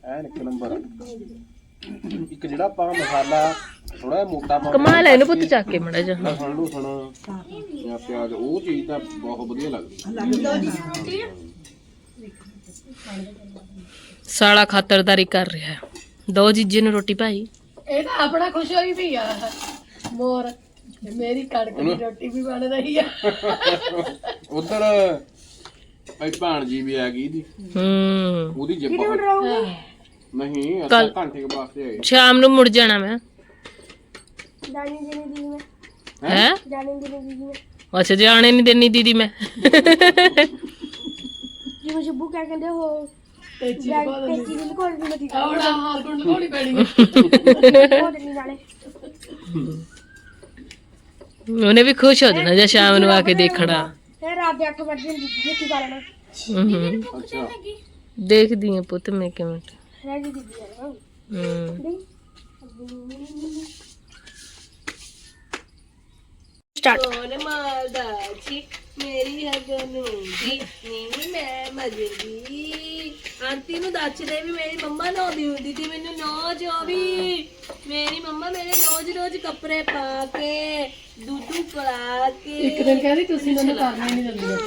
ਐਨ ਇੱਕ ਨੰਬਰ ਇੱਕ ਜਿਹੜਾ ਆਪਾਂ ਮਸਾਲਾ ਥੋੜਾ ਜਿਹਾ ਮੋਟਾ ਪਾ
ਕਮਾਲ ਹੈ ਇਹਨੂੰ ਪੁੱਤ ਚੱਕ ਕੇ ਮੜਾ ਜਾ
ਲਸਣ ਲੂਸਣ ਜਾਂ ਪਿਆਜ਼ ਉਹ ਚੀਜ਼ ਤਾਂ ਬਹੁਤ ਵਧੀਆ ਲੱਗਦੀ।
ਸਾਲਾ ਖਾਤਰਦਾਰੀ ਕਰ ਰਿਹਾ ਹੈ। ਦੋ ਜੀਜੇ ਨੂੰ ਰੋਟੀ ਭਾਈ
ਇਹ ਤਾਂ ਆਪਣਾ ਖੁਸ਼ ਹੋਈ ਵੀ ਆ। ਮੋਰ ਮੇਰੀ ਕਣਕ ਦੀ ਰੋਟੀ ਵੀ ਬਣ ਰਹੀ ਆ।
ਉਧਰ ਭਾਈ ਭਾਣ ਜੀ ਵੀ ਆ ਗਈ ਦੀ।
ਹੂੰ।
ਉਹਦੀ ਜਿੱਪ ਨਹੀਂ ਅਸੀਂ
ਕੱਲ੍ਹ-
ਘੰਟੇ ਕੇ ਵਾਸਤੇ ਆਏ।
ਸ਼ਾਮ ਨੂੰ ਮੁੜ ਜਾਣਾ ਮੈਂ।
ਜਾਣੀ ਦੇਣੀ ਦੀਦੀ ਮੈਂ?
ਹੈ?
ਜਾਣੀ
ਅੱਛਾ ਜਾਣੇ ਨਹੀਂ ਦੇਣੀ ਦੀਦੀ ਮੈਂ।
ਦੀ ਦੀ
ਆਉਣਾ ਗੁੰਡ ਪੈਣੀ
ਨਾਲੇ।
ਉਹਨੇ ਵੀ ਖੁਸ਼ ਹੋ ਜਾਣਾ ਜੇ ਸ਼ਾਮ ਨੂੰ ਆ ਕੇ ਦੇਖਣਾ।
ਫਿਰ ਰਾਤ ਦੇ 8 ਵਜੇ ਦੀ ਜੁੱਤੀ ਪਾ ਲੈਣਾ।
ਹੂੰ।
ਅੱਛਾ।
ਦੇਖਦੀ ਆ ਪੁੱਤ ਮੈਂ ਕਿਵੇਂ।
ਦੀਦੀ ਸਟਾਰਟ
ਕੌਣ ਮਾਰਦਾ ਜੀ ਮੇਰੀ ਹਗਨੂ ਜੀ ਨੀ ਮੈਂ ਮਜਦੀ। ਆਂਟੀ ਨੂੰ ਦੱਸਦੇ ਵੀ ਮੇਰੀ ਮੰਮਾ ਨਹਾਉਂਦੀ ਹੁੰਦੀ ਸੀ ਮੈਨੂੰ ਨੌਜ ਵੀ ਮੇਰੀ ਮੰਮਾ ਮੇਰੇ ਰੋਜ਼ ਰੋਜ਼ ਕੱਪੜੇ ਪਾ ਕੇ ਦੁੱਧੂ ਪਲਾ ਕੇ।
ਇੱਕ ਦਿਨ ਕਹਿੰਦੀ ਤੁਸੀਂ ਮੈਨੂੰ ਕਰਨਾ ਹੀ ਨਹੀਂ ਦਿੰਦੀਆਂ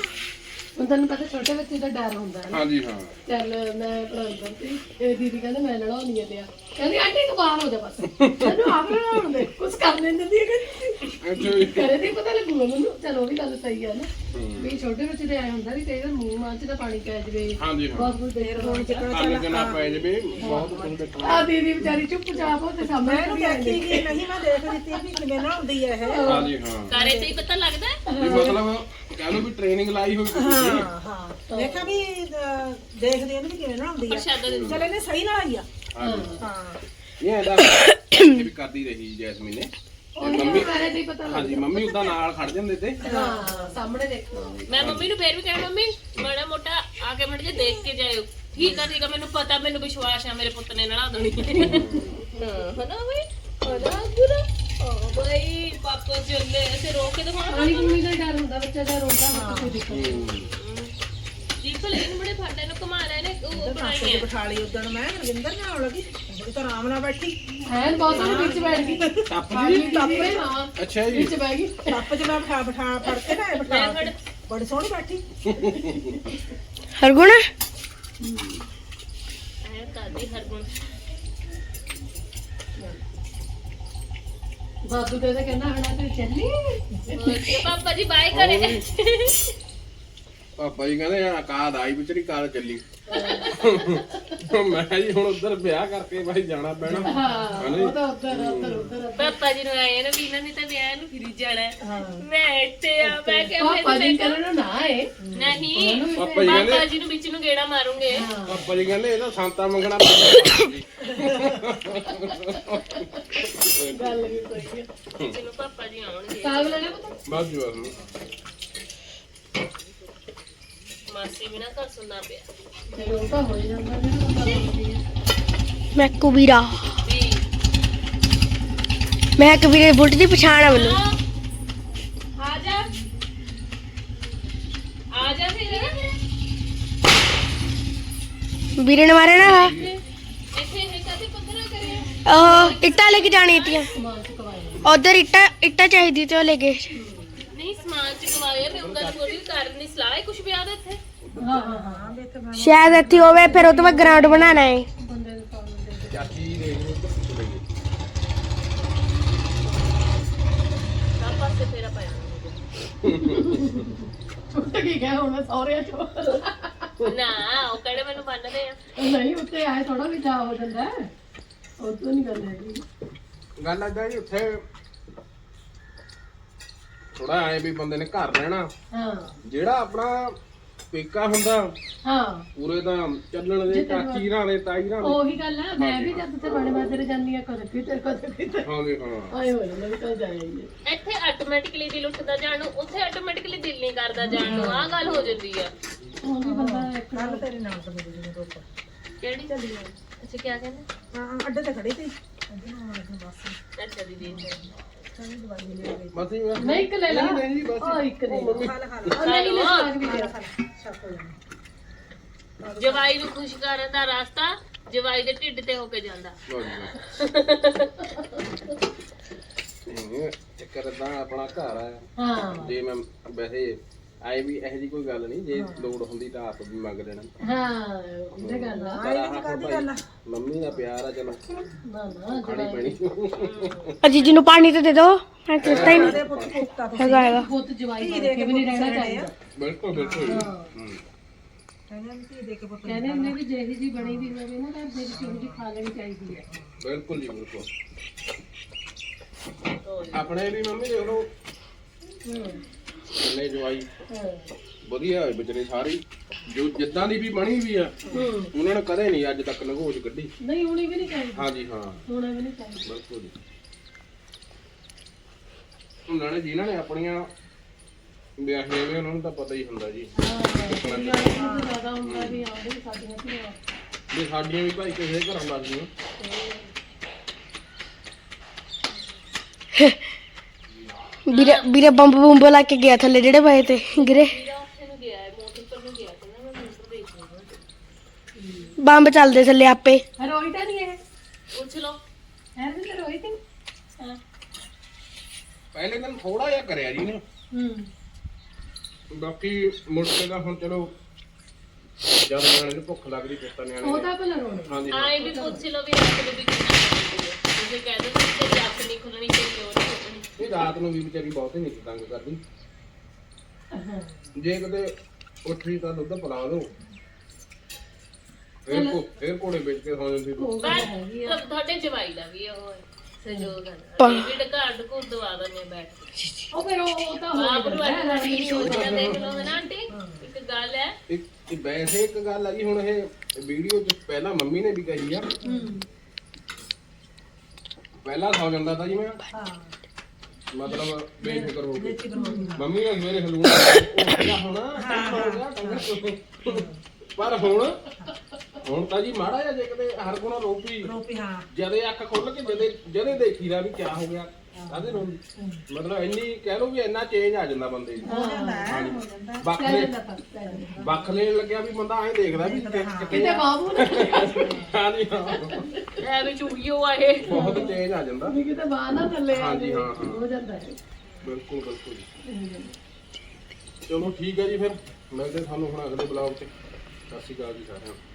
ਹੁਣ ਤੁਹਾਨੂੰ ਪਤਾ ਛੋਟੇ ਬੱਚੇ ਦਾ ਡਰ ਹੁੰਦਾ ਹੈ
ਹਾਂਜੀ ਹਾਂ।
ਚੱਲ ਮੈਂ ਪ੍ਰੋਗਰਾਮ ਸੀ ਇਹ ਦੀਦੀ ਕਹਿੰਦੇ ਮੈਂ ਲੜਾਉਣੀ ਆ ਲਿਆ ਕਹਿੰਦੀ ਆਂਟੀ ਤੂੰ ਬਾਹਰ ਹੋ ਜਾ ਬਸ। ਮੈਨੂੰ ਆਪ ਲੜਾਉਣ ਦੇ ਕੁਝ ਕਰ ਲੈਣ ਦਿੰਦੀ ਹੈ ਕਹਿੰਦੀ। ਕਰੇ ਦੀ ਪਤਾ ਲੱਗੂਗਾ ਮੈਨੂੰ। ਚਲ ਉਹ ਵੀ ਗੱਲ ਸਹੀ ਹੈ ਨਾ। ਵੀ ਛੋਟੇ ਬੱਚੇ ਦੇ ਆਏ ਹੁੰਦਾ ਵੀ ਕਈ ਵਾਰ ਮੂੰਹ ਮਾਂ ਚ ਤਾਂ ਪਾਣੀ ਪੈ ਜਵੇ।
ਹਾਂਜੀ ਹਾਂ।
ਬਹੁਤ ਕੁਝ ਦੇਰ ਹੋਣ ਚ
ਕੰਨ ਚ ਨਾ ਪੈ ਜਵੇ ਬਹੁਤ ਕੁਝ ਦੇਖਣਾ।
ਆ ਦੀਦੀ ਵਿਚਾਰੀ ਚੁੱਪ ਚਾਪ ਹੋ ਤੇ ਸਾਹਮਣੇ
ਇਹਨੂੰ ਦੇਖੀ ਗਈ ਨਹੀਂ ਮੈਂ ਦੇਖ ਦਿੱਤੀ ਵੀ ਕਿਵੇਂ ਨਾ ਹੁੰਦੀ ਹੈ ਇਹ।
ਹਾਂਜੀ ਹਾਂ।
ਕਰੇ ਤੇ ਹੀ ਪਤਾ ਲੱਗਦਾ ਹੈ।
ਮਤਲਬ ਕਹ ਲਓ ਵੀ ਟ੍ਰੇਨਿੰਗ ਲਾਈ ਹੋਈ ਤੁਸੀਂ।
ਹਾਂ। ਹਾਂ ਦੇਖਾਂ ਵੀ ਅਹ, ਦੇਖਦੇ ਇਹਨੂੰ ਵੀ ਕਿਵੇਂ ਨਾ ਹੁੰਦੀ ਹੈ
ਪ੍ਰਸ਼ਾਦਾ ਦੇ
ਚਲ ਇਹਨੇ ਸਹੀ ਨਾਲ ਆਈ ਆ।
ਹਾਂਜੀ
ਹਾਂ।
ਇਹ ਇਹਦਾ ਇਹ ਵੀ ਕਰਦੀ ਰਹੀ ਜੈਸਮੀਨ ਨੇ। ਤੇ ਮੰਮੀ
ਕਰੇ ਤੇ ਹੀ ਪਤਾ
ਹਾਂਜੀ ਮੰਮੀ ਉਦਾਂ ਨਾਲ ਖੜ ਜਾਂਦੇ ਤੇ।
ਹਾਂ। ਸਾਹਮਣੇ ਦੇਖੋ।
ਮੈਂ ਮੰਮੀ ਨੂੰ ਫੇਰ ਵੀ ਕਹਿਣਾ ਮੰਮੀ ਮਾੜਾ ਮੋਟਾ ਆ ਕੇ ਮੜ ਜੇ ਦੇਖ ਕੇ ਜਾਇਓ। ਠੀਕ ਆ ਠੀਕ ਆ ਮੈਨੂੰ ਪਤਾ ਮੈਨੂੰ ਵਿਸ਼ਵਾਸ ਆ ਮੇਰੇ ਪੁੱਤ ਨੇ ਨਲਾ ਦੇਣੀ ਹਾਂ। ਹਨਾ ਬਈ? ਹਨਾ ਗੁਰਾ ਓ ਬਈ ਪਾਪਾ ਚੱਲੇ ਐਸੇ ਰੋਕ ਕੇ ਦਿਖਾਉਣਾ
ਪਾਣੀ ਪੂਣੀ ਦਾ ਡਰ ਹੁੰਦਾ ਬੱਚਾ ਦਾ ਰੋਂਦਾ ਹੁੰਦਾ ਕੋਈ ਦਿੱਕਤ
ਦੀਪ ਲੈਣ ਬੜੇ ਫਾਟੇ ਨੂੰ ਘੁਮਾ ਰਹੇ ਨੇ ਉਹ ਬਣਾਈ
ਤੇ
ਹੈ।
ਬਿਠਾ ਲਈ ਉਦਣ ਮੈਂ ਰਵਿੰਦਰ ਨਾਲ ਲੱਗੀ। ਬੜੀ ਤਾਂ ਆਰਾਮ ਨਾਲ ਬੈਠੀ।
ਹੈ ਬਹੁਤ ਸਾਰੇ ਵਿੱਚ ਬੈਠ ਗਈ।
ਟੱਪ
ਪਾਣੀ ਟੱਪੇ ਹਾਂ
ਅੱਛਾ ਜੀ।
ਵਿੱਚ ਬਹਿ ਗਈ।
ਟੱਪ ਚ ਮੈਂ ਬਿਠਾ ਬਿਠਾ ਫੜ ਕੇ ਨਾ ਬਿਠਾ। ਬੜੀ ਸੋਹਣੀ ਬੈਠੀ।
ਹਰਗੁਣ?
ਐ ਕਰਦੀ ਹਰਗੁਣ।
ਬਾਬੂ ਤੇ ਕਹਿੰਦਾ ਹਣਾ ਤੇ ਚੱਲੀ।
ਓਕੇ ਪਾਪਾ ਜੀ ਬਾਏ ਕਰੇ।
ਪਾਪਾ ਜੀ ਕਹਿੰਦੇ ਆ ਕਾਦ ਆਈ ਵਿਚਰੀ ਕਾਦ ਚੱਲੀ। ਮੈਂ ਜੀ ਹੁਣ ਉਧਰ ਵਿਆਹ ਕਰਕੇ ਭਾਈ ਜਾਣਾ ਪੈਣਾ।
ਹਾਂ ਉਹ ਤਾਂ ਉੱਧਰ ਉੱਧਰ ਉੱਧਰ।
ਪਾਪਾ ਜੀ ਨੂੰ ਆਏ ਨਾ ਵੀ ਇਹਨਾਂ ਨੇ ਤਾਂ ਵਿਆਹ ਨੂੰ ਫਿਰੀ ਜਾਣਾ ਹੈ। ਮੈਂ ਇੱਥੇ ਆ ਮੈਂ ਕਿਹਾ
ਪਾਪਾ ਜੀ
ਮੈਨੂੰ
ਕਰਨ ਨੂੰ ਨਾ ਏ
ਨਹੀਂ।
ਪਾਪਾ ਜੀ ਕਹਿੰਦੇ
ਜੀ ਨੂੰ ਵਿੱਚ ਨੂੰ ਗੇੜਾ ਮਾਰੂਗੇ।
ਪਾਪਾ ਜੀ ਕਹਿੰਦੇ ਇਹ ਤਾਂ ਸੰਤਾ ਮੰਗਣਾ ਪੈਣਾ
ਗੱਲ ਵੀ ਕੋਈ
ਚਲੋ ਪਾਪਾ ਜੀ ਆਉਣਗੇ।
ਸਾਗ ਲੈਣਾ ਪਤਾ?
ਬਸ ਜੀ ਬਸ
ਮਾਸੀ ਵੀ ਨਾ ਘਰ ਸੁਣਨਾ ਪਿਆ।
ਫਿਰ ਉਹ ਤਾਂ ਹੋ ਹੀ ਜਾਂਦਾ ਜਿਹੜਾ ਬੰਦਾ ਬੋਲਦੀ ਹੈ
ਮੈਂ ਕੁਬੀਰਾ। ਮੈਂ ਕਬੀਰੇ ਬੁੱਟ ਦੀ ਪਛਾਣ ਆ ਮੈਨੂੰ।
ਆ ਜਾ। ਆ ਜਾ ਫਿਰ।
ਵੀਰੇ ਨੇ ਮਾਰੇ ਨਾ ਉਹ ਇੱਟਾਂ ਲੈ ਕੇ ਜਾਣੀ ਤੀਆਂ। ਉਧਰ ਇੱਟਾਂ ਇੱਟਾਂ ਚਾਹੀਦੀ ਤੇ ਉਹ ਲੈ ਗਏ
ਨਹੀਂ ਸਮਾਨ ਚੁਕਵਾਇਆ ਮੈਂ ਨੂੰ ਕੋਈ ਕਰਨ ਦੀ ਸਲਾਹ ਹੈ ਕੁਝ ਵਿਆਹ ਦੇ
ਸ਼ਾਇਦ ਇੱਥੇ ਹੋਵੇ ਫਿਰ ਉਹ ਤੋਂ ਬਾਅਦ ਗਰਾਊਂਡ ਬਣਾਉਣਾ ਹੈ
ਚਾਚੀ ਦੇਖ ਲਓ ਉੱਧਰ ਗਈ
ਗਿਆ ਹੁਣ ਮੈਂ ਸਹੁਰਿਆਂ ਚੋਂ
ਨਾ ਉਹ ਕਿਹੜੇ ਮੈਨੂੰ ਮੰਨਦੇ ਆ?
ਨਹੀਂ ਉੱਤੇ ਆਏ ਥੋੜਾ ਵੀ ਜਾ ਹੋ ਜਾਂਦਾ ਹੈ। ਉਹ ਤੋਂ ਨਹੀਂ ਗੱਲ ਹੈਗੀ।
ਗੱਲ ਏਦਾਂ ਜੀ ਉੱਥੇ ਥੋੜਾ ਐ ਵੀ ਬੰਦੇ ਨੇ ਘਰ ਰਹਿਣਾ।
ਹਾਂ।
ਜਿਹੜਾ ਆਪਣਾ ਪੇਕਾ ਹੁੰਦਾ
ਹਾਂ।
ਪੂਰੇ ਤਾਂ ਚੱਲਣ ਦੇ ਚਾਚੀ ਰਾਂ ਦੇ ਤਾਈ ਰਾਂ ਦੇ
ਉਹੀ ਗੱਲ ਹੈ ਮੈਂ ਵੀ ਜਦ ਤੇ ਬਣੇ ਬਾਜਰੇ ਜਾਂਦੀ ਆ ਕਦੇ ਕਿਤੇ ਕਦੇ ਕਿਤੇ।
ਹਾਂ ਜੀ ਹਾਂ।
ਆਏ ਹੋ ਜਾਂਦਾ ਵੀ ਕਦੇ ਜਾਇਆ ਹੀ ਹੈ
ਇੱਥੇ ਆਟੋਮੈਟਿਕਲੀ ਦਿਲ ਉੱਠਦਾ ਜਾਣ ਨੂੰ ਉੱਥੇ ਆਟੋਮੈਟਿਕਲੀ ਦਿਲ ਨਹੀਂ ਕਰਦਾ ਜਾਣ ਨੂੰ ਆਹ ਗੱਲ ਹੋ ਜਾਂਦੀ ਆ।
ਉਹ ਵੀ ਬੰਦਾ ਇੱਕ
ਕੱਲ ਤੇਰੇ ਨਾਲ ਤੋਂ ਮੇਰੀ ਨੂੰ ਰੋਕ
ਕਿਹੜੀ? ਚੱਲੀ ਅੱਛਾ ਕੀ ਕਹਿੰਦੇ?
ਹਾਂ ਅੱਡੇ ਤੇ ਖੜੀ ਸੀ।
ਅੱਛਾ ਦੀਦੀ।
ਬਸ ਜੀ ਬਸ
ਨਹੀਂ ਇੱਕ ਲੈ ਲਾ।
ਨਹੀਂ ਜੀ ਬਸ
ਉਹ ਇੱਕ ਲੈ ਲਾ।
ਹਾਲ ਹਾਲ
ਉਹ ਨਹੀਂ ਲੈ। ਸਾਗ ਵੀ ਲਿਆ
ਛੱਕ ਹੋ ਜਾਣਾ।
ਜਵਾਈ ਨੂੰ ਖੁਸ਼ ਕਰਨ ਦਾ ਰਾਸਤਾ ਜਵਾਈ ਦੇ ਢਿੱਡ ਤੇ ਹੋ ਕੇ ਜਾਂਦਾ।
ਲਓ ਜੀ ਚੱਕਰ ਤਾਂ ਆਪਣਾ ਘਰ ਆ।
ਹਾਂ।
ਜੇ ਮੈਂ ਵੈਸੇ ਆਏ ਵੀ ਇਹੋ ਜੀ ਕੋਈ ਗੱਲ ਨਹੀਂ ਜੇ ਲੋੜ ਹੁੰਦੀ ਤਾਂ ਆਪ ਵੀ ਮੰਗ ਲੈਣਾ।
ਹਾਂ ਇਹ ਗੱਲ ਆ।
ਮੰਮੀ ਦਾ ਪਿਆਰ ਆ ਚਲੋ।
ਨਾ ਨਾ
ਖਾਣੀ ਪੈਣੀ।
ਅਜੀਜੀ ਨੂੰ ਪਾਣੀ ਤੇ ਦੇ ਦੋ ਮੈਂ ਦਿੱਤਾ ਹੀ ਨਹੀਂ
ਪੁੱਤ ਪੁੱਤਾ
ਹੈਗਾ ਹੈਗਾ।
ਪੁੱਤ ਜਵਾਈ ਬਣ ਕੇ ਵੀ ਨਹੀਂ ਰਹਿਣਾ ਚਾਹੀਦਾ।
ਬਿਲਕੁਲ ਬਿਲਕੁਲ। ਹੂੰ।
ਕਹਿੰਦੇ ਨੇ ਦੇ ਕੇ ਪੁੱਤ
ਕਹਿੰਦੇ ਹੁੰਦੇ ਵੀ ਜਿਹੀ ਜੀ ਬਣੀ ਵੀ ਹੋਵੇ ਨਾ ਤਾਂ ਫਿਰ ਕਿਸੇ ਦੀ ਖਾ ਲੈਣੀ ਚਾਹੀਦੀ ਹੈ।
ਬਿਲਕੁਲ ਜੀ ਬਿਲਕੁਲ। ਆਪਣੇ ਵੀ ਮੰਮੀ ਦੇਖ ਲਓ। ਨੇ ਜਵਾਈ। ਵਧੀਆ ਹੋਏ ਵਿਚਾਰੇ ਸਾਰੀ। ਜੋ ਜਿੱਦਾਂ ਦੀ ਵੀ ਬਣੀ ਵੀ ਆ ਉਹਨਾਂ ਨੇ ਕਦੇ ਨਹੀਂ ਅੱਜ ਤੱਕ ਲੰਘੋਜ ਕੱਢੀ।
ਨਹੀਂ ਹੋਣੀ ਵੀ ਨਹੀਂ ਚਾਹੀਦੀ।
ਹਾਂਜੀ ਹਾਂ।
ਹੋਣਾ ਵੀ ਨਹੀਂ ਚਾਹੀਦੀ।
ਬਿਲਕੁਲ ਜੀ। ਨਾਲੇ ਜਿਨ੍ਹਾਂ ਨੇ ਆਪਣੀਆਂ ਵਿਆਹੀਆਂ ਨੇ ਉਹਨਾਂ ਨੂੰ ਤਾਂ ਪਤਾ ਹੀ ਹੁੰਦਾ ਜੀ।
ਜ਼ਿਆਦਾ ਹੁੰਦਾ ਵੀ ਆਉਂਦੇ ਸਾਡੀਆਂ ਧੀਆਂ।
ਵੀ ਸਾਡੀਆਂ ਵੀ ਭਾਈ ਕਿਸੇ ਘਰਾਂ ਲੱਗਦੀਆਂ
ਵੀਰੇ ਵੀਰੇ ਬੰਬ ਬੰਬ ਲਾ ਕੇ ਗਿਆ ਥੱਲੇ ਜਿਹੜੇ ਪਏ ਤੇ ਗਿਰੇ ਬੰਬ ਚੱਲਦੇ ਥੱਲੇ ਆਪੇ।
ਰੋਹਿਤ ਨਹੀਂ ਇਹ।
ਪੁੱਛ ਲਓ।
ਹੈ ਵੀ ਤਾਂ ਰੋਹਿਤ ਹੀ।
ਪਹਿਲੇ ਦਿਨ ਥੋੜਾ ਜਿਹਾ ਕਰਿਆ ਜੀ ਨੇ
ਹੂੰ।
ਬਾਕੀ ਮੁਸ਼ਕਿਲ ਦਾ ਹੁਣ ਚਲੋ ਜਦ ਨਿਆਣੇ ਨੂੰ ਭੁੱਖ ਲੱਗਦੀ ਫਿਰ ਤਾਂ ਨਿਆਣੇ
ਉਹਦਾ ਭਲਾ ਰੋਣੇ।
ਹਾਂਜੀ ਹਾਂ।
ਆਏ ਵੀ ਪੁੱਛ ਲਓ ਵੀ ਰਾਤ ਨੂੰ ਵੀ ਕਿੰਨਾ ਕਰਦੀ ਹੈ। ਤੁਸੀਂ ਕਹਿ ਦੋ ਕਿ ਤੇਰੀ ਅੱਖ ਨਹੀਂ ਖੁੱਲਣੀ ਤੇਰੀ ਉਹ ਨਹੀਂ ਖੁੱਲਣੀ
ਇਹ ਰਾਤ ਨੂੰ ਵੀ ਵਿਚਾਰੀ ਬਹੁਤੇ ਨਹੀਂ ਤੰਗ ਕਰਦੀ। ਜੇ ਕਿਤੇ ਉੱਠੀ ਤਾਂ ਦੁੱਧ ਪਿਲਾ ਲਓ ਫਿਰ ਕੋ ਫਿਰ ਕੋੜੇ ਵੇਚ ਕੇ ਸੌ ਜਾਂਦੀ ਸੀ।
ਪਰ ਤੁਹਾਡੇ ਜਵਾਈ ਦਾ ਵੀ ਉਹ ਹੈ ਸੰਜੋਗ ਹੈ। ਵੀ ਢਕਾੜ ਢਕੂ ਦਵਾ ਦਿੰਦੇ ਆ ਬੈਠ ਕੇ।
ਉਹ ਫਿਰ ਉਹ ਉਹ ਤਾਂ ਹੋ
ਆਪ ਨੂੰ
ਜਾਂਦਾ
ਅੱਜ ਦੇਖ ਲਓ ਨਾ ਆਂਟੀ ਇੱਕ ਗੱਲ ਹੈ।
ਇੱਕ ਇੱਕ ਵੈਸੇ ਇੱਕ ਗੱਲ ਆ ਜੀ ਹੁਣ ਇਹ ਵੀਡੀਓ ਚ ਪਹਿਲਾਂ ਮੰਮੀ ਨੇ ਵੀ ਕਹੀ ਆ ਪਹਿਲਾਂ ਸੌ ਜਾਂਦਾ ਤਾਂ ਜੀ ਮੈਂ। ਮਤਲਬ ਬੇਫਿਕਰ ਹੋ ਕੇ। ਮੰਮੀ ਨੇ ਸਵੇਰੇ ਹਲੂਣ ਉੱਠ ਗਿਆ ਹੋਣਾ ਹੋ। ਪਰ ਹੁਣ ਹੁਣ ਤਾਂ ਜੀ ਮਾੜਾ ਜਿਹਾ ਜੇ ਕਿਤੇ ਹਰ ਕੋਣਾ ਰੋਪੀ।
ਰੋਪੀ ਹਾਂ।
ਜਦੇ ਅੱਖ ਖੁੱਲ ਕੇ ਜਦੇ ਜਦੇ ਦੇਖੀ ਦਾ ਵੀ ਕੀ ਹੋ ਗਿਆ। ਨੂੰ ਮਤਲਬ ਇੰਨੀ ਕਹਿ ਲਓ ਵੀ ਇੰਨਾ ਚੇਂਜ ਆ ਜਾਂਦਾ ਬੰਦੇ ਨੂੰ। ਹਾਂਜੀ। ਬੱਖ ਲੈ ਬੱਖ ਲੈਣ ਲੱਗਿਆ ਵੀ ਬੰਦਾ ਐਂ ਦੇਖਦਾ ਵੀ ਕਿ-
ਕਿਤੇ
ਆ।
ਬਾਬੂ ਨੇ
ਹਾਂਜੀ ਹਾਂ।
ਐ ਵੀ ਚੂੜੀਓ ਆ ਇਹ।
ਬਹੁਤ ਚੇਂਜ ਆ ਜਾਂਦਾ।
ਵੀ ਕਿਤੇ ਬਾਹਰ ਨਾ ਥੱਲੇ ਆ
ਹਾਂਜੀ। ਹਾਂ, ਹਾਂ।
ਹੋ ਜਾਂਦਾ ਹੈ।
ਬਿਲਕੁਲ ਬਿਲਕੁਲ। ਚਲੋ ਠੀਕ ਹੈ ਜੀ ਫਿਰ। ਮਿਲਦੇ ਤੁਹਾਨੂੰ ਹੁਣ ਅਗਲੇ ਬਲੌਗ 'ਚ ਸਤਿ ਸ਼੍ਰੀ ਅਕਾਲ ਜੀ ਸਾਰਿਆਂ ਨੂੰ।